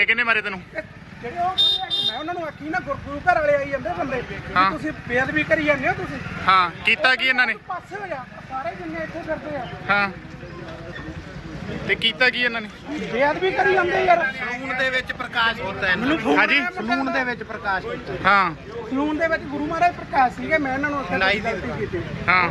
ਧੱਕੇ ਕਿੰਨੇ ਮਾਰੇ ਤੈਨੂੰ? ਜਿਹੜੇ ਉਹ ਆ, ਮੈਂ ਉਹਨਾਂ ਨੂੰ ਆਖੀ ਨਾ ਗੁਰਗੁਰੂ ਘਰ ਵਾਲੇ ਆਈ ਜਾਂਦੇ ਬੰਦੇ। ਵੀ ਹਾਂ। ਤੁਸੀਂ ਬੇਅਦਬੀ ਕਰੀ ਜਾਂਦੇ ਹੋ ਤੁਸੀਂ। ਹਾਂ ਕੀਤਾ ਕੀ ਇਹਨਾਂ ਨੇ? ਪਾਸੇ ਹੋ ਜਾ ਸਾਰੇ ਜਿੰਨੇ ਇੱਥੇ ਫਿਰਦੇ ਆ। ਹਾਂ। ਤੇ ਕੀਤਾ ਕੀ ਇਹਨਾਂ ਨੇ? ਬੇਅਦਬੀ ਕਰੀ ਜਾਂਦੇ ਯਾਰ। ਸਲੂਨ ਦੇ ਵਿੱਚ ਪ੍ਰਕਾਸ਼ ਕੀਤਾ ਇਹਨਾਂ ਮੈਨੂੰ ਫੋਨ ਹਾਂਜੀ। ਆਇਆ, ਮੈਂ ਸਲੂਨ ਦੇ ਵਿੱਚ ਪ੍ਰਕਾਸ਼ ਕੀਤਾ। ਹਾਂ। ਸਲੂਨ ਦੇ ਵਿੱਚ ਗੁਰੂ ਮਹਾਰਾਜ ਪ੍ਰਕਾਸ਼ ਸੀਗੇ ਮੈਂ ਇਹਨਾਂ ਨੂੰ ਉੱਥੇ ਨਾਈ ਦੀ ਗਲਤੀ ਕੀਤੀ ਹਾਂ।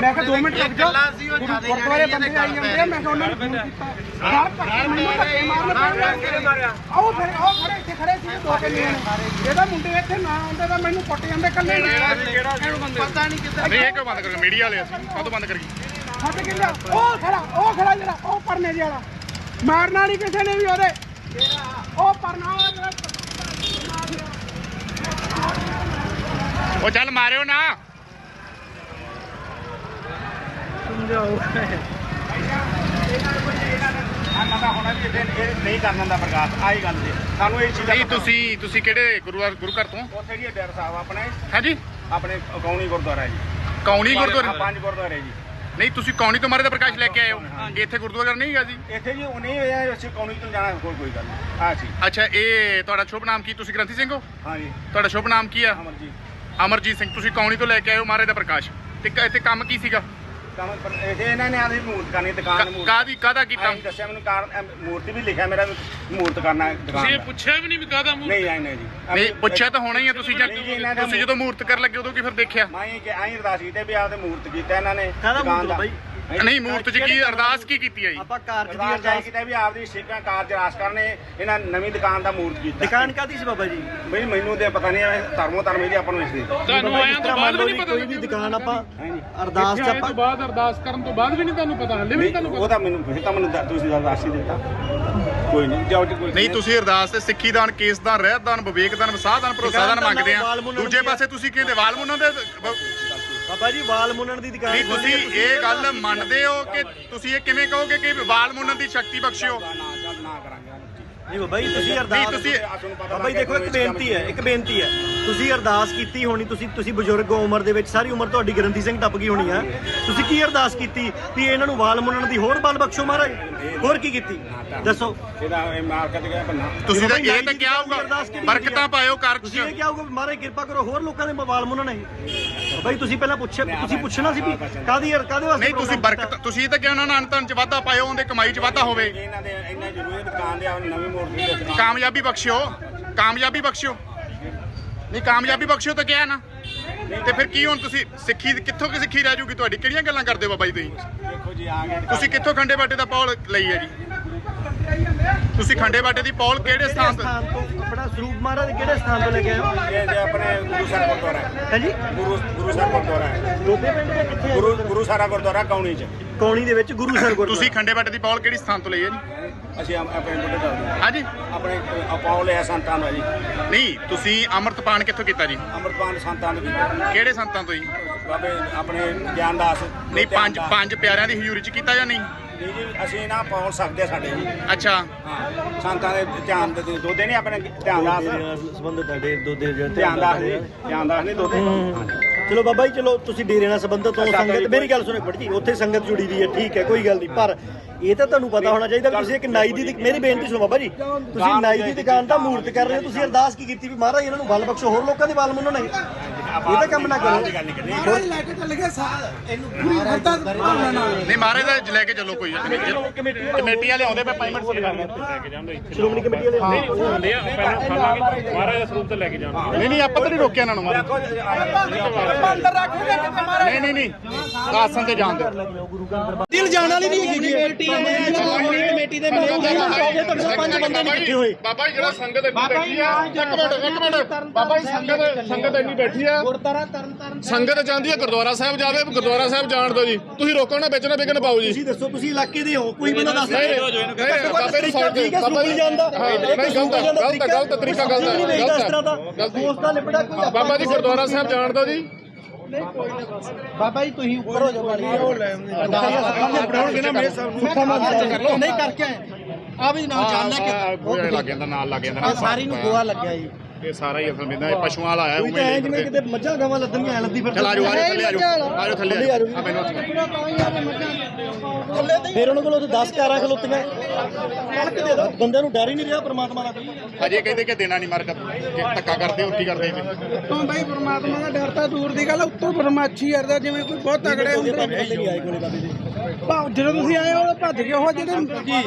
ਮੈਂ ਕਿਹਾ 2 ਮਿੰਟ ਰੁਕ ਜਾ। ਗੱਲਾਂ ਸੀ ਉਹ ਗੁਰੂ- ਜ਼ਿਆਦਾ ਗੁਰਦੁਆਰੇ ਜਾਣੀਆਂ ਬੰਦੇ ਤੇ ਆਈ ਜਾਂਦੇ ਆ ਮੈਂ ਕਿਹਾ ਉਹਨਾਂ ਨੂੰ ਫੋਨ ਕੀਤਾ ਯਾਰ ਧੱਕੇ ਮੈਨੂੰ ਧੱਕੇ ਮਾਰਨੇ ਆਓ ਫਿਰ ਆਓ ਖੜੇ ਇੱਥੇ ਖੜੇ ਸੀ ਦੋ ਤਿੰਨ ਜਣੇ। ਇਹਦਾ ਮੁੰਡੇ ਇੱਥੇ ਨਾ ਆਉਂਦੇ ਤਾਂ ਮੈਨੂੰ ਕੁੱਟ ਜਾਂਦੇ ਕੱਲੇ ਪਤਾ ਨਹੀਂ ਕਿੱਧਰ ਨਹੀਂ ਇਹ ਕਿਉਂ ਬੰਦ ਕਰ ਮੀਡੀਆ ਵਾਲੇ ਅਸੀਂ ਕਦੋਂ ਬੰਦ ਕਰੀਏ? ਹੱਥ ਕਿੱਲਾ ਉਹ ਖੜਾ ਉਹ ਖੜਾ ਜਿਹੜਾ ਉਹ ਪਰਨੇ ਜਿਹੇ ਵਾਲਾ। ਮਾਰਨਾ ਨਹੀਂ ਕਿਸੇ ਨੇ ਵੀ ਉਹਦੇ। ਉਹ ਪਰਨਾ ਵਾਲਾ ਜਿਹੜਾ ਉਹ ਚੱਲ ਮਾਰਿਓ ਨਾ। ਨਹੀਂ ਕਰਨ ਦਾ ਪ੍ਰਕਾਸ਼ ਆਹੀ ਗੱਲ ਜੀ ਸਾਨੂੰ ਇਹ ਚੀਜ਼ ਨਹੀਂ ਤੁਸੀਂ ਤੁਸੀਂ ਕਿਹੜੇ ਗੁਰੂ ਗੁਰੂ ਘਰ ਤੋਂ? ਉੱਥੇ ਜੀ ਡੇਰ ਸਾਹਿਬ ਆਪਣੇ? ਹਾਂਜੀ। ਆਪਣੇ ਕੌਣੀ ਗੁਰਦੁਆਰਾ ਹੈ ਜੀ। ਕੌਣੀ ਹਾਂ, ਗੁਰਦੁਆਰੇ? ਪੰਜ ਗੁਰਦੁਆਰੇ ਜੀ। ਨਹੀਂ ਤੁਸੀਂ ਕੌਣੀ ਤੋਂ ਮਾਰੇ ਦਾ ਪ੍ਰਕਾਸ਼ ਲੈ ਕੇ ਆਏ ਹੋ। ਇੱਥੇ ਗੁਰਦੁਆਰਾ ਨਹੀਂ ਹੈਗਾ ਜੀ? ਇੱਥੇ ਜੀ ਉਹ ਨਹੀਂ ਹੋਇਆ ਅਸੀਂ ਕੌਣੀ ਤੋਂ ਜਾਣਾ ਕੋਈ ਕੋਈ ਗੱਲ ਨਹੀਂ। ਹਾਂ ਜੀ। ਅੱਛਾ ਇਹ ਤੁਹਾਡਾ ਸ਼ੁਭ ਨਾਮ ਕੀ? ਤੁਸੀਂ ਗ੍ਰੰਥੀ ਸਿੰਘ ਹੋ? ਹਾਂ ਜੀ। ਤੁਹਾਡਾ ਸ਼ੁਭ ਨਾਮ ਕੀ ਆ? ਅਮਰਜੀਤ। ਸਿੰਘ ਤੁਸੀਂ ਕੌਣੀ ਤੋਂ ਲੈ ਕੇ ਆਏ ਹੋ ਮਹਾਰਾਜ ਦਾ ਪ੍ਰਕਾਸ਼। ਤੇ ਇੱਥੇ ਕੰਮ ਕੀ ਸੀਗਾ? ਕੰਮ ਪਰ ਇਹ ਇਹਨਾਂ ਨੇ ਆਦੀ ਮੂਰਤ ਕਰਨੀ ਦੁਕਾਨ ਕ- ਮੂਰਤ। ਕਾਹਦੀ ਕਾਹਦਾ ਕੀਤਾ? ਆਹੀਂ ਦੱਸਿਆ ਮੈਨੂੰ ਮੂਰਤੀ ਵੀ ਲਿਖਿਆ ਮੇਰਾ ਵੀ ਮੂਰਤ ਕਰਨਾ ਹੈ ਦੁਕਾਨ ਦਾ। ਪੁੱਛਿਆ ਵੀ ਨਹੀਂ ਵੀ ਕਾਹਦਾ ਮੂੰਹ ਨਹੀਂ ਆਈ ਨਹੀਂ ਜੀ। ਨਹੀਂ ਪੁੱਛਿਆ ਤਾਂ ਹੋਣਾ ਹੀ ਆ ਤੁਸੀਂ ਜਾਂ ਨਹੀਂ ਜੀ, ਇਹਨਾਂ ਦਾ ਤੁਸੀਂ ਜਦੋਂ ਮੂਰਤ ਕਰਨ ਲੱਗੇ ਉਦੋਂ ਕੀ ਫਿਰ ਦੇਖਿਆ? ਮੈਂ ਕਿ ਆਹੀਂ ਅਰਦਾਸ ਕੀਤੀ ਵੀ ਆਪਦੇ ਮੂਰਤ ਕੀਤਾ ਇਹਨਾਂ ਨੇ ਦੁਕਾਨ ਦਾ। ਨਹੀਂ ਮੂਰਤ 'ਚ ਕੀ ਅਰਦਾਸ ਕੀ ਕੀਤੀ ਆ ਜੀ ਆਪਾਂ ਕਾਰਜ ਦੀ ਅਰਦਾਸ ਕੀਤਾ ਵੀ ਆਪਦੀ ਸਿੱਖਾਂ ਕਾਰਜ ਰਾਸ ਕਰਨੇ ਇਹਨਾਂ ਨਵੀਂ ਦੁਕਾਨ ਦਾ ਮੂਰਤ ਕੀਤਾ। ਦੁਕਾਨ ਕਾਦੀ ਸੀ ਬਾਬਾ ਜੀ? ਬਈ ਮੈਨੂੰ ਤੇ ਪਤਾ ਨਹੀਂ ਧਰਮੋ ਧਰਮ ਇਹਦੀ ਆਪਾਂ ਨੂੰ ਇਸ ਦੀ। ਤੁਹਾਨੂੰ ਆਇਆਂ ਤੋਂ ਬਾਅਦ ਵੀ ਨਹੀਂ ਪਤਾ ਕੋਈ ਵੀ ਦੁਕਾਨ ਆਪਾਂ ਅਰਦਾਸ ਚ ਆਪਾਂ ਤੋਂ ਬਾਅਦ ਅਰਦਾਸ ਕਰਨ ਤੋਂ ਬਾਅਦ ਵੀ ਨਹੀਂ ਤੁਹਾਨੂੰ ਪਤਾ ਹਲੇ ਵੀ ਤੁਹਾਨੂੰ ਉਹ ਤਾਂ ਮੈਨੂੰ ਫਿਰ ਤਾਂ ਮੈਨੂੰ ਤੁਸੀਂ ਅਰਦਾਸ ਹੀ ਦਿੱਤਾ। ਕੋਈ ਨਹੀਂ ਜਾਓ ਜੀ ਕੋਈ ਨਹੀਂ ਤੁਸੀਂ ਅਰਦਾਸ ਤੇ ਸਿੱਖੀ ਦਾਨ ਕੇਸ ਦਾਨ ਰਹਿਤ ਦਾਨ ਵਿਵੇਕ ਦਾਨ ਵਿਸਾਹ ਦਾਨ ਭਰੋਸਾ ਦਾਨ ਮੰਗਦੇ ਆ। ਦੂਜੇ ਪਾਸੇ ਤੁਸੀਂ ਕਹਿੰਦੇ ਵਾਲ ਮੁੰਨਣ ਦੇ? ਬਾਬਾ ਜੀ ਵਾਲ ਮੁੰਨਣ ਦੀ ਦੁਕਾਨ ਨਹੀਂ ਤੁਸੀਂ ਇਹ ਗੱਲ ਮੰਨਦੇ ਹੋ ਕਿ ਤੁਸੀਂ ਇਹ ਕਿਵੇਂ ਕਹੋਗੇ ਕਿ ਵਾਲ ਮੁੰਨਣ ਦੀ ਸ਼ਕਤੀ ਬਖਸ਼ਿਓ? ਨਾ ਨਾ ਕਰਾਂਗੇ ਨਹੀਂ ਬਾਬਾ ਜੀ ਤੁਸੀਂ ਅਰਦਾਸ ਨਹੀਂ, ਤੁਸੀਂ- ਬਾਬਾ ਜੀ ਦੇਖੋ ਇੱਕ ਬੇਨਤੀ ਹੈ ਇੱਕ ਬੇਨਤੀ ਹੈ। ਤੁਸੀਂ ਅਰਦਾਸ ਕੀਤੀ ਹੋਣੀ ਤੁਸੀਂ ਤੁਸੀਂ ਬਜ਼ੁਰਗ ਹੋ ਉਮਰ ਦੇ ਵਿੱਚ ਸਾਰੀ ਉਮਰ ਤੁਹਾਡੀ ਗਰੰਤੀ ਸਿੰਘ ਟੱਪ ਗਈ ਹੋਣੀ ਆ ਤੁਸੀਂ ਕੀ ਅਰਦਾਸ ਕੀਤੀ ਵੀ ਇਹਨਾਂ ਨੂੰ ਵਾਲ ਮੁੰਨਣ ਦੀ ਹੋਰ ਬਲ ਬਖਸ਼ੋ ਮਹਾਰਾਜ? ਹੋਰ ਕੀ ਕੀਤੀ? ਦੱਸੋ। ਇਹਦਾ ਇਹ ਮਾਰਕੀਟ ਗਿਆ ਬੰਨਾ ਤੁਸੀਂ ਤਾਂ ਇਹ ਤਾਂ ਕਿਹਾ ਹੋਊਗਾ ਬਰਕਤਾਂ ਪਾਇਓ ਕਰ ਤੁਸੀਂ ਇਹ ਕਿਹਾ ਹੋਊਗਾ ਵੀ ਮਹਾਰਾਜ ਕਿਰਪਾ ਕਰੋ ਹੋਰ ਲੋਕਾਂ ਦੇ ਵਾਲ ਮੁੰਨਣ ਇਹ। ਬਾਈ ਤੁਸੀਂ ਪਹਿਲਾਂ ਪੁੱਛਿਆ ਤੁਸੀਂ ਪੁੱਛਣਾ ਸੀ ਵੀ ਕਾਦੀ ਕਾਦੇ ਵਾਸਤੇ ਨਹੀਂ ਤੁਸੀਂ program ਬਰਕਤ ਤੁਸੀਂ ਇਹ ਤਾਂ ਕਿਹਾ ਉਹਨਾਂ ਨੂੰ ਅੰਤਨ ਚ ਵਾਧਾ ਪਾਇਓ ਉਹਦੇ ਕਮਾਈ ਚ ਵਾਧਾ ਹੋਵੇ। ਇਹਨਾਂ ਦੇ ਇੰਨਾ ਜ਼ਰੂਰੀ ਦੁਕਾਨ ਦੇ ਆ ਨਵੀਂ ਕਾਮਯਾਬੀ ਬਖਸ਼ਿਓ ਕਾਮਯਾਬੀ ਬਖਸ਼ਿਓ। ਨਹੀਂ ਕਾਮਯਾਬੀ ਬਖਸ਼ਿਓ ਤਾਂ ਕਿਹਾ ਨਾ। ਤੇ ਫਿਰ ਕੀ ਹੁਣ ਤੁਸੀਂ ਸਿੱਖੀ ਕਿੱਥੋਂ ਕਿ ਸਿੱਖੀ ਰਹਿ ਜੂਗੀ ਤੁਹਾਡੀ? ਕਿਹੜੀਆਂ ਗੱਲਾਂ ਕਰਦੇ ਹੋ ਬਾਬਾ ਜੀ ਤੁਸੀਂ? ਦੇਖੋ ਜੀ ਆ ਗਏ ਤੁਸੀਂ ਕਿੱਥੋਂ ਖੰਡੇ ਬਾਟੇ ਦਾ ਪੌਲ ਲਈ ਹੈ ਜੀ? ਤੁਸੀਂ ਖੰਡੇ ਬਾਟੇ ਦੀ ਪੌਲ ਕਿਹੜੇ ਸਥਾਨ ਤੋਂ ਆਪਣਾ ਸਰੂਪ ਮਹਾਰਾਜ ਦੇ ਕਿਹੜੇ ਸਥਾਨ ਤੋਂ ਲੈ ਕੇ ਆਏ ਹੋ? ਇਹ ਜੇ ਆਪਣੇ ਗੁਰੂ ਸਾਹਿਬ ਗੁਰਦੁਆਰਾ ਹੈ। ਹੈ ਜੀ? ਗੁਰੂ ਗੁਰੂ ਸਾਹਿਬ ਗੁਰਦੁਆਰਾ ਹੈ। ਦੋਬੇ ਪਿੰਡ ਦੇ ਕਿੱਥੇ ਗੁਰੂ ਗੁਰੂ ਸਾਰਾ ਗੁਰਦੁਆਰਾ ਕੌਣੀ ਚ। ਕੌਣੀ ਦੇ ਵਿੱਚ ਗੁਰੂ ਸਰ ਗੁਰਦੁਆਰਾ। ਤੁਸੀਂ ਖੰਡੇ ਬਾਟੇ ਦੀ ਪੌਲ ਕਿਹੜੀ ਸਥਾਨ ਤੋਂ ਲਈ ਹੈ ਜੀ? ਅਸੀਂ ਆਪ- ਆਪਣੇ ਬੁੱਢੇ ਦਲ ਹਾਂਜੀ। ਆਪਣੇ ਅਪਾਉ ਲਿਆ ਸੰਤਾਂ ਦਾ ਜੀ। ਨਹੀਂ ਤੁਸੀਂ ਅੰਮ੍ਰਿਤਪਾਨ ਕਿੱਥੋਂ ਕੀਤਾ ਜੀ? ਅੰਮ੍ਰਿਤਪਾਨ ਸੰਤਾਂ ਦੇ ਕੀਤਾ। ਕਿਹੜੇ ਸੰਤਾਂ ਤੋਂ ਜੀ? ਬਾਬੇ ਆਪਣੇ ਗਿਆਨਦਾਸ ਨਹੀਂ ਪੰਜ ਪੰਜ ਪਿਆਰਿਆਂ ਦੀ ਹਜ਼ੂਰੀ ਚ ਕੀਤਾ ਜਾਂ ਨਹੀਂ? ਨਹੀਂ ਜੀ ਅਸੀਂ ਨਾ ਪਾਉ ਸਕਦੇ ਸਾਡੇ ਜੀ। ਅੱਛਾ। ਹਾਂ ਸੰਤਾਂ ਦੇ ਧਿਆਨ ਦੇ ਦੋਦੇ ਨਹੀਂ ਆਪਣੇ ਧਿਆਨਦਾਸ ਸੰਬੰਧ ਤੁਹਾਡੇ ਦੋ ਦੇ ਜਿਹੜੇ ਧਿਆਨਦਾਸ ਜੀ ਧਿਆਨਦਾਸ ਨਹੀਂ ਦੋਦੇ। ਚਲੋ ਬਾਬਾ ਜੀ ਚਲੋ ਤੁਸੀਂ ਡੇਰੇ ਨਾਲ ਸੰਬੰਧਤ ਹੋ ਸੰਗਤ ਮੇਰੀ ਗੱਲ ਸੁਣੋ ਜੀ ਉੱਥੇ ਸੰਗਤ ਜੁੜੀ ਦੀ ਹੈ ਠੀਕ ਹੈ ਕੋਈ ਗੱਲ ਨਹੀਂ ਪਰ ਇਹ ਤਾਂ ਤੁਹਾਨੂੰ ਪਤਾ ਹੋਣਾ ਚਾਹੀਦਾ ਵੀ ਤੁਸੀਂ ਇੱਕ ਨਾਈ ਦੀ ਮੇਰੀ ਬੇਨਤੀ ਸੁਣੋ ਬਾਬਾ ਜੀ ਤੁਸੀਂ ਨਾਈ ਦੀ ਦੁਕਾਨ ਦਾ ਮੂਰਤ ਕਰ ਰਹੇ ਹੋ ਤੁਸੀਂ ਅਰਦਾਸ ਕੀ ਕੀਤੀ ਵੀ ਮਹਾਰਾਜ ਇਹਨਾਂ ਨੂੰ ਬਲ ਬਖਸ਼ੋ ਹੋਰ ਲੋਕਾਂ ਦੇ ਬਲ ਮੁੰਨਣ ਇਹ ਇਹ ਤਾਂ ਕੰਮ ਨਾ ਕਰੋ। ਮਹਾਰਾਜ ਲੈ ਕੇ ਚੱਲ ਗਏ ਸਾਹ ਇਹਨੂੰ ਪੂਰੀ ਹਰਤਾ ਭਾਵਨਾ ਨਾਲ ਨਹੀਂ ਮਹਾਰਾਜ ਦਾ ਲੈ ਕੇ ਚੱਲੋ ਕੋਈ ਗੱਲ ਨਹੀਂ। ਕਮੇਟੀ ਵਾਲੇ ਆਉਂਦੇ। ਪਏ ਪੇਮੈਂਟ ਲੈ ਸ਼੍ਰੋਮਣੀ ਕਮੇਟੀ ਵਾਲੇ ਹੁੰਦੇ ਆ ਪਹਿਲਾਂ ਖਾਵਾਂਗੇ। ਮਹਾਰਾਜ ਦਾ ਸਰੂਪ ਤੇ ਲੈ ਕੇ ਜਾਣਾ ਨਹੀਂ ਨਹੀਂ ਆਪਾਂ ਤਾਂ ਨਹੀਂ ਰੋਕਿਆ ਇਹਨਾਂ ਨੂੰ ਮਹਾਰਾਜ ਅੰਦਰ ਰੱਖੋਗੇ ਕਿਤੇ ਮਹਾਰਾਜ ਨਹੀਂ ਨਹੀਂ ਨਹੀਂ। ਆਸਨ ਤੇ ਜਾਣ ਦਿਓ ਦਿਲ ਜਾਣ ਵਾਲੀ ਨਹੀਂ ਹੈਗੀ ਕਮੇਟੀ ਸ਼੍ਰੋਮਣੀ ਕਮੇਟੀ ਦੇ ਮੈਂਬਰ ਪੰਜ ਬੰਦੇ ਨਹੀਂ ਇਕੱਠੇ ਹੋਏ। ਬਾਬਾ ਜੀ ਜਿਹੜਾ ਸੰਗਤ ਇੰਨੀ ਬੈਠੀ ਆ। ਇੱਕ ਮਿੰਟ ਇੱਕ ਮਿੰਟ। ਬਾਬਾ ਜੀ ਸੰਗਤ ਸੰਗਤ ਇੰਨੀ ਬੈਠੀ ਆ। ਸੰਗਤ ਚਾਹੁੰਦੀ ਆ ਗੁਰਦੁਆਰਾ ਸਾਹਿਬ ਜਾਵੇ ਗੁਰਦੁਆਰਾ ਸਾਹਿਬ ਜਾਣ ਦਿਓ ਜੀ। ਤੁਸੀਂ ਰੋਕੋ ਨਾ ਵਿੱਚ ਨਾ ਵਿਕਣ ਪਾਓ ਜੀ। ਤੁਸੀਂ ਦੱਸੋ ਤੁਸੀਂ ਇਲਾਕੇ ਦੇ ਹੋ ਕੋਈ ਬੰਦਾ ਦੱਸ ਨਹੀਂ ਨਹੀਂ ਬਾਬੇ ਨੂੰ ਫੜ ਕੇ ਠੀਕ ਹੈ ਬਾਬਾ ਜੀ ਜਾਂਦਾ ਹਾਂ ਨਹੀਂ ਗਲਤ ਹੈ ਗਲਤ ਹੈ ਗਲਤ ਤਰੀਕਾ ਗਲਤ ਹੈ ਇਸ ਗਲਤ ਤਰ੍ਹਾਂ ਦਾ ਹੈ। ਦੋਸਤ ਦਾ ਲਿਬੜਾ ਕੋਈ ਆਪਾਂ ਬਾਬਾ ਜੀ ਗੁਰਦੁਆਰਾ ਸਾਹਿਬ ਜਾਣ ਦਿਓ ਜੀ। ਬਾਬਾ ਜੀ ਤੁਸੀਂ ਉੱਪਰ ਹੋ ਜਾਓ ਨਾ ਮੇਰੇ ਸਾਹਮਣੇ ਨਹੀਂ ਕਰਕੇ ਆਏ। ਆ ਵੀ ਨਾਲ ਜਾਣ ਲੈ ਕੇ ਗੋਇਆ ਲੱਗ ਜਾਂਦਾ ਨਾਲ ਲੱਗ ਜਾਂਦਾ। ਆ ਸਾਰੀ ਨੂੰ ਗੋਆ ਲੱਗਿਆ ਜੀ। ਇਹ ਸਾਰਾ ਹੀ ਅਸਲ ਵਿੱਚ ਪਸ਼ੂਆਂ ਵਾਲਾ ਆਇਆ ਕੋਈ ਤਾਂ ਐ ਜਿਵੇਂ ਕਿਤੇ ਮੱਝਾਂ ਗਾਵਾਂ ਲੱਦਣੀਆਂ ਐ ਲੱਦੀ ਫਿਰ ਚਲ ਆਜੋ ਆਜੋ ਥੱਲੇ ਆਜੋ ਆਜੋ ਥੱਲੇ ਥੱਲੇ ਆਜੋ। ਆ ਮੈਨੂੰ ਉੱਥੇ ਫਿਰ ਉਹਨਾਂ ਕੋਲ 10 ਕਾਰਾਂ ਖਲੋਤੀਆਂ ਬੰਦਿਆਂ ਨੂੰ ਡਰ ਹੀ ਨਹੀਂ ਰਿਹਾ ਪ੍ਰਮਾਤਮਾ ਦਾ। ਹਜੇ ਕਹਿੰਦੇ ਕਿ ਦੇਣਾ ਨਹੀਂ ਮਾਰਕਤ ਕਿ ਧੱਕਾ ਕਰਦੇ ਹੋ ਕੀ ਕਰਦੇ ਜੀ ਉੱਤੋਂ ਬਈ ਪਰਮਾਤਮਾ ਦਾ ਡਰ ਤਾਂ ਦੂਰ ਦੀ ਗੱਲ ਉੱਤੋਂ ਪਰਮਾਛੀ ਕਰਦਾ ਜਿਵੇਂ ਕੋਈ ਬਹੁਤ ਤਗੜੇ ਹੁੰਦੇ ਬੰਦੇ ਭਾਵ ਜਦੋਂ ਤੁਸੀਂ ਆਏ ਹੋ ਭੱਜ ਗਏ ਉਹ ਜਿਹੜੇ ਜੀ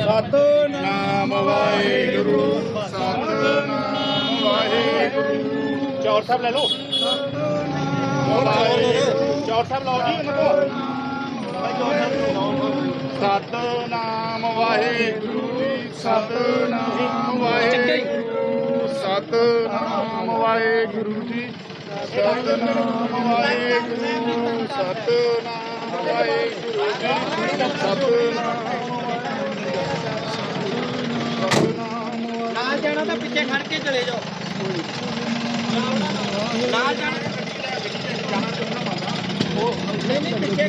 ਸਤਨਾਮ ਵਾਹਿਗੁਰੂ ਸਤਨਾਮ ਵਾਹਿਗੁਰੂ। ਚੌਰ ਸਾਹਿਬ ਲੈ ਲਓ। ਚੌਰ ਸਾਹਿਬ। ਲਓ ਜੀ ਸਤਨਾਮ ਵਾਹਿਗੁਰੂ ਸਤਨਾਮ ਵਾਹਿਗੁਰੂ ਸਤਨਾਮ ਵਾਹਿਗੁਰੂ ਜੀ। ਸਤਨਾਮ ਵਾਹਿਗੁਰੂ ਸਤਨਾਮ ਵਾਹਿਗੁਰੂ ਜੀ ਸਤਨਾਮ ਨਾਲ ਜਾਣਾ ਤਾਂ ਪਿੱਛੇ ਖੜ ਕੇ ਚਲੇ ਜਾਓ ਨਾਲ ਜਾਣਾ ਨਹੀਂ ਨਹੀਂ ਪਿੱਛੇ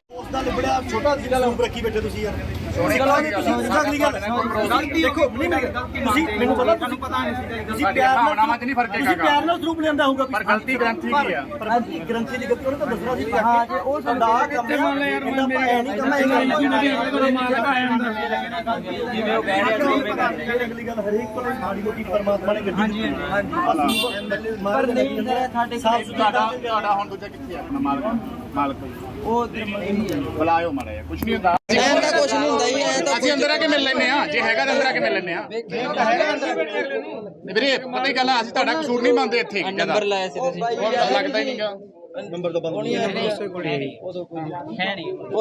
ਛੋਟਾ ਜਿਹਾ ਰੂਪ ਰੱਖੀ ਬੈਠੇ ਤੁਸੀਂ ਯਾਰ ਸੋਹਣੀ ਗੱਲ ਤੁਸੀਂ ਅਗਲੀ ਗੱਲ ਦੇਖੋ ਨਹੀਂ ਮੈਂ ਤੁਸੀਂ ਮੈਨੂੰ ਪਤਾ ਤੁਸੀਂ ਪਤਾ ਨਹੀਂ ਤੁਸੀਂ ਪਿਆਰ ਨਾਲ ਭਾਵਨਾਵਾਂ 'ਚ ਨਹੀਂ ਫ਼ਰਕ ਤੁਸੀਂ ਹੈਗਾ। ਪਿਆਰ ਨਾਲ ਸਰੂਪ ਲਿਆਂਦਾ ਹੋਊਗਾ ਪਰ ਗਲਤੀ ਗ੍ਰੰਥੀ ਦੀ ਆ। ਪਰ ਗਲਤੀ ਗ੍ਰੰਥੀ ਦੀ ਗਲਤੀ ਉਹਨੇ ਤਾਂ ਦੱਸਣਾ ਸੀ ਹਾਂ ਜੇ ਉਹ ਸਾਡਾ ਕੰਮ ਮੰਨ ਲੈ ਯਾਰ ਮੈਂ ਨਹੀਂ ਕੰਮ ਇਹ ਜਿਵੇਂ ਉਹ ਕਹਿ ਰਿਹਾ ਅਗਲੀ ਗੱਲ ਹਰੇਕ ਕੋਲ ਸਾਡੀ ਲੋਕੀ ਪਰਮਾਤਮਾ ਨੇ ਗੱਡੀ ਹਾਂਜੀ ਹਾਂਜੀ ਪਰ ਨਹੀਂ ਸਾਡੇ ਸਾਫ਼ ਤੁਹਾਡਾ ਤੁਹਾਡਾ ਹੁਣ ਦੂਜਾ ਕਿੱਥੇ ਆ ਆਪਣਾ ਮਾਲਕ ਮਾਲਕ ਉਹ ਬੁਲਾਇਓ ਮਾੜਾ ਜਿਹਾ ਕੁਝ ਨਹੀਂ ਹੁੰਦਾ। ਐਂ ਤਾਂ ਕੁਛ ਨਹੀਂ ਹੁੰਦਾ ਜੀ ਐਂ ਤਾਂ ਅਸੀਂ ਅੰਦਰ ਆ ਕੇ ਮਿਲ ਲੈਨੇ ਆ ਜੇ ਹੈਗਾ ਤਾਂ ਅੰਦਰ ਆ ਕੇ ਮਿਲ ਲੈਨੇ ਆ ਵੀਰੇ ਪਤਾ ਹੀ ਗੱਲ ਆ ਅਸੀਂ ਤੁਹਾਡਾ ਕਸੂਰ ਨਹੀਂ ਮੰਨਦੇ ਇੱਥੇ ਨੰਬਰ ਲਾਇਆ ਸੀ ਤੁਸੀਂ। ਲੱਗਦਾ ਹੀ ਨਹੀਂਗਾ। ਨੰਬਰ ਤੋਂ ਬੰਦ ਉਹ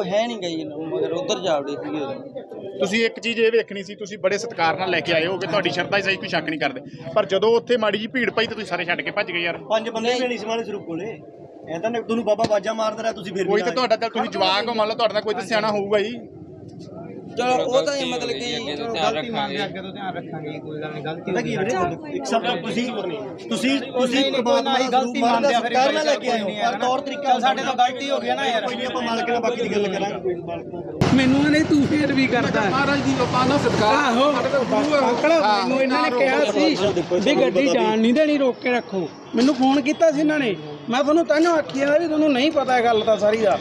ਹੈ ਨਹੀਂ ਗਈ ਮਗਰ ਉਧਰ ਜਾਵੜੀ ਸੀਗੀ ਉਦੋਂ। ਤੁਸੀਂ ਇੱਕ ਚੀਜ਼ ਇਹ ਵੇਖਣੀ ਸੀ ਤੁਸੀਂ ਬੜੇ ਸਤਿਕਾਰ ਨਾਲ ਲੈ ਕੇ ਆਏ ਹੋ ਕਿ ਤੁਹਾਡੀ ਸ਼ਰਧਾ ਹੀ ਸਹੀ ਕੋਈ ਸ਼ੱਕ ਨਹੀਂ ਕਰਦੇ। ਪਰ ਜਦੋਂ ਉੱਥੇ ਮਾੜੀ ਜੀ ਭੀੜ ਪਈ ਤੇ ਤੁਸੀਂ ਸਾਰੇ ਛੱਡ ਕੇ ਭੱਜ ਗਏ ਯਾਰ। ਪੰਜ ਬੰਦੇ ਵੀ ਨਹੀਂ ਸੀ ਮਾਲੇ ਸਰੂਪ ਕੋਲੇ। ਐ ਤਾਂ ਤੁਹਾਨੂੰ ਬਾਬਾ ਬਾਜਾ ਮਾਰਦਾ ਰਿਹਾ ਤੁਸੀਂ ਫਿਰ ਵੀ ਕੋਈ ਤੇ। ਤੁਹਾਡਾ ਚੱਲ ਤੁਸੀਂ ਜਵਾਕ ਹੋ। ਮੰਨ ਲਓ ਤੁਹਾਡਾ ਤਾਂ ਕੋਈ ਤਾਂ ਸਿਆਣਾ ਹੋਊਗਾ ਹੀ ਚਲੋ ਉਹ ਤਾਂ ਇਹ ਮਤਲਬ ਕਿ ਗਲਤੀ ਮੰਨਦੇ ਅੱਗੇ ਤੋਂ ਧਿਆਨ ਰੱਖਾਂਗੇ ਕੋਈ ਗੱਲ ਨਹੀਂ ਗਲਤੀ ਪਤਾ ਕੀ ਵੀਰੇ ਇੱਕ ਸਭ ਤੋਂ ਤੁਸੀਂ ਤੁਸੀਂ ਤੁਸੀਂ ਨਹੀਂ, ਪਰਮਾਤਮਾ ਨਾ, ਗਲਤੀ ਮੰਨਦੇ ਆ, ਫਿਰ ਨਾਲ ਲੈ ਕੇ ਹੋ ਪਰ ਤੌਰ ਤਰੀਕਾ ਸਾਡੇ ਤੋਂ ਗਲਤੀ ਹੋ ਗਈ ਨਾ ਯਾਰ। ਕੋਈ ਨਹੀਂ ਆਪਾਂ ਮਾਲਕ ਨਾਲ ਬਾਕੀ ਦੀ ਗੱਲ ਕਰਾਂਗੇ। ਮੈਨੂੰ ਨਹੀਂ ਤੂੰ ਫੇਰ ਵੀ ਕਰਦਾ ਮਹਾਰਾਜ ਦੀ ਲੋਕਾਂ ਦਾ ਸਤਿਕਾਰ। ਆਹੋ ਅੰਕਲ ਮੈਨੂੰ ਇਹਨਾਂ ਨੇ ਕਿਹਾ ਸੀ ਵੀ ਗੱਡੀ ਜਾਣ ਨਹੀਂ ਦੇਣੀ ਰੋਕ ਕੇ ਰੱਖੋ। ਮੈਨੂੰ ਫੋਨ ਕੀਤਾ ਸੀ ਇਹਨਾਂ ਨੇ। ਮੈਂ ਤੁਹਾਨੂੰ ਤਾਂਹੀਓ ਆਖਿਆ ਵੀ ਤੁਹਾਨੂੰ ਨਹੀਂ ਪਤਾ ਇਹ ਗੱਲ ਤਾਂ ਸਾਰੀ ਦਾ।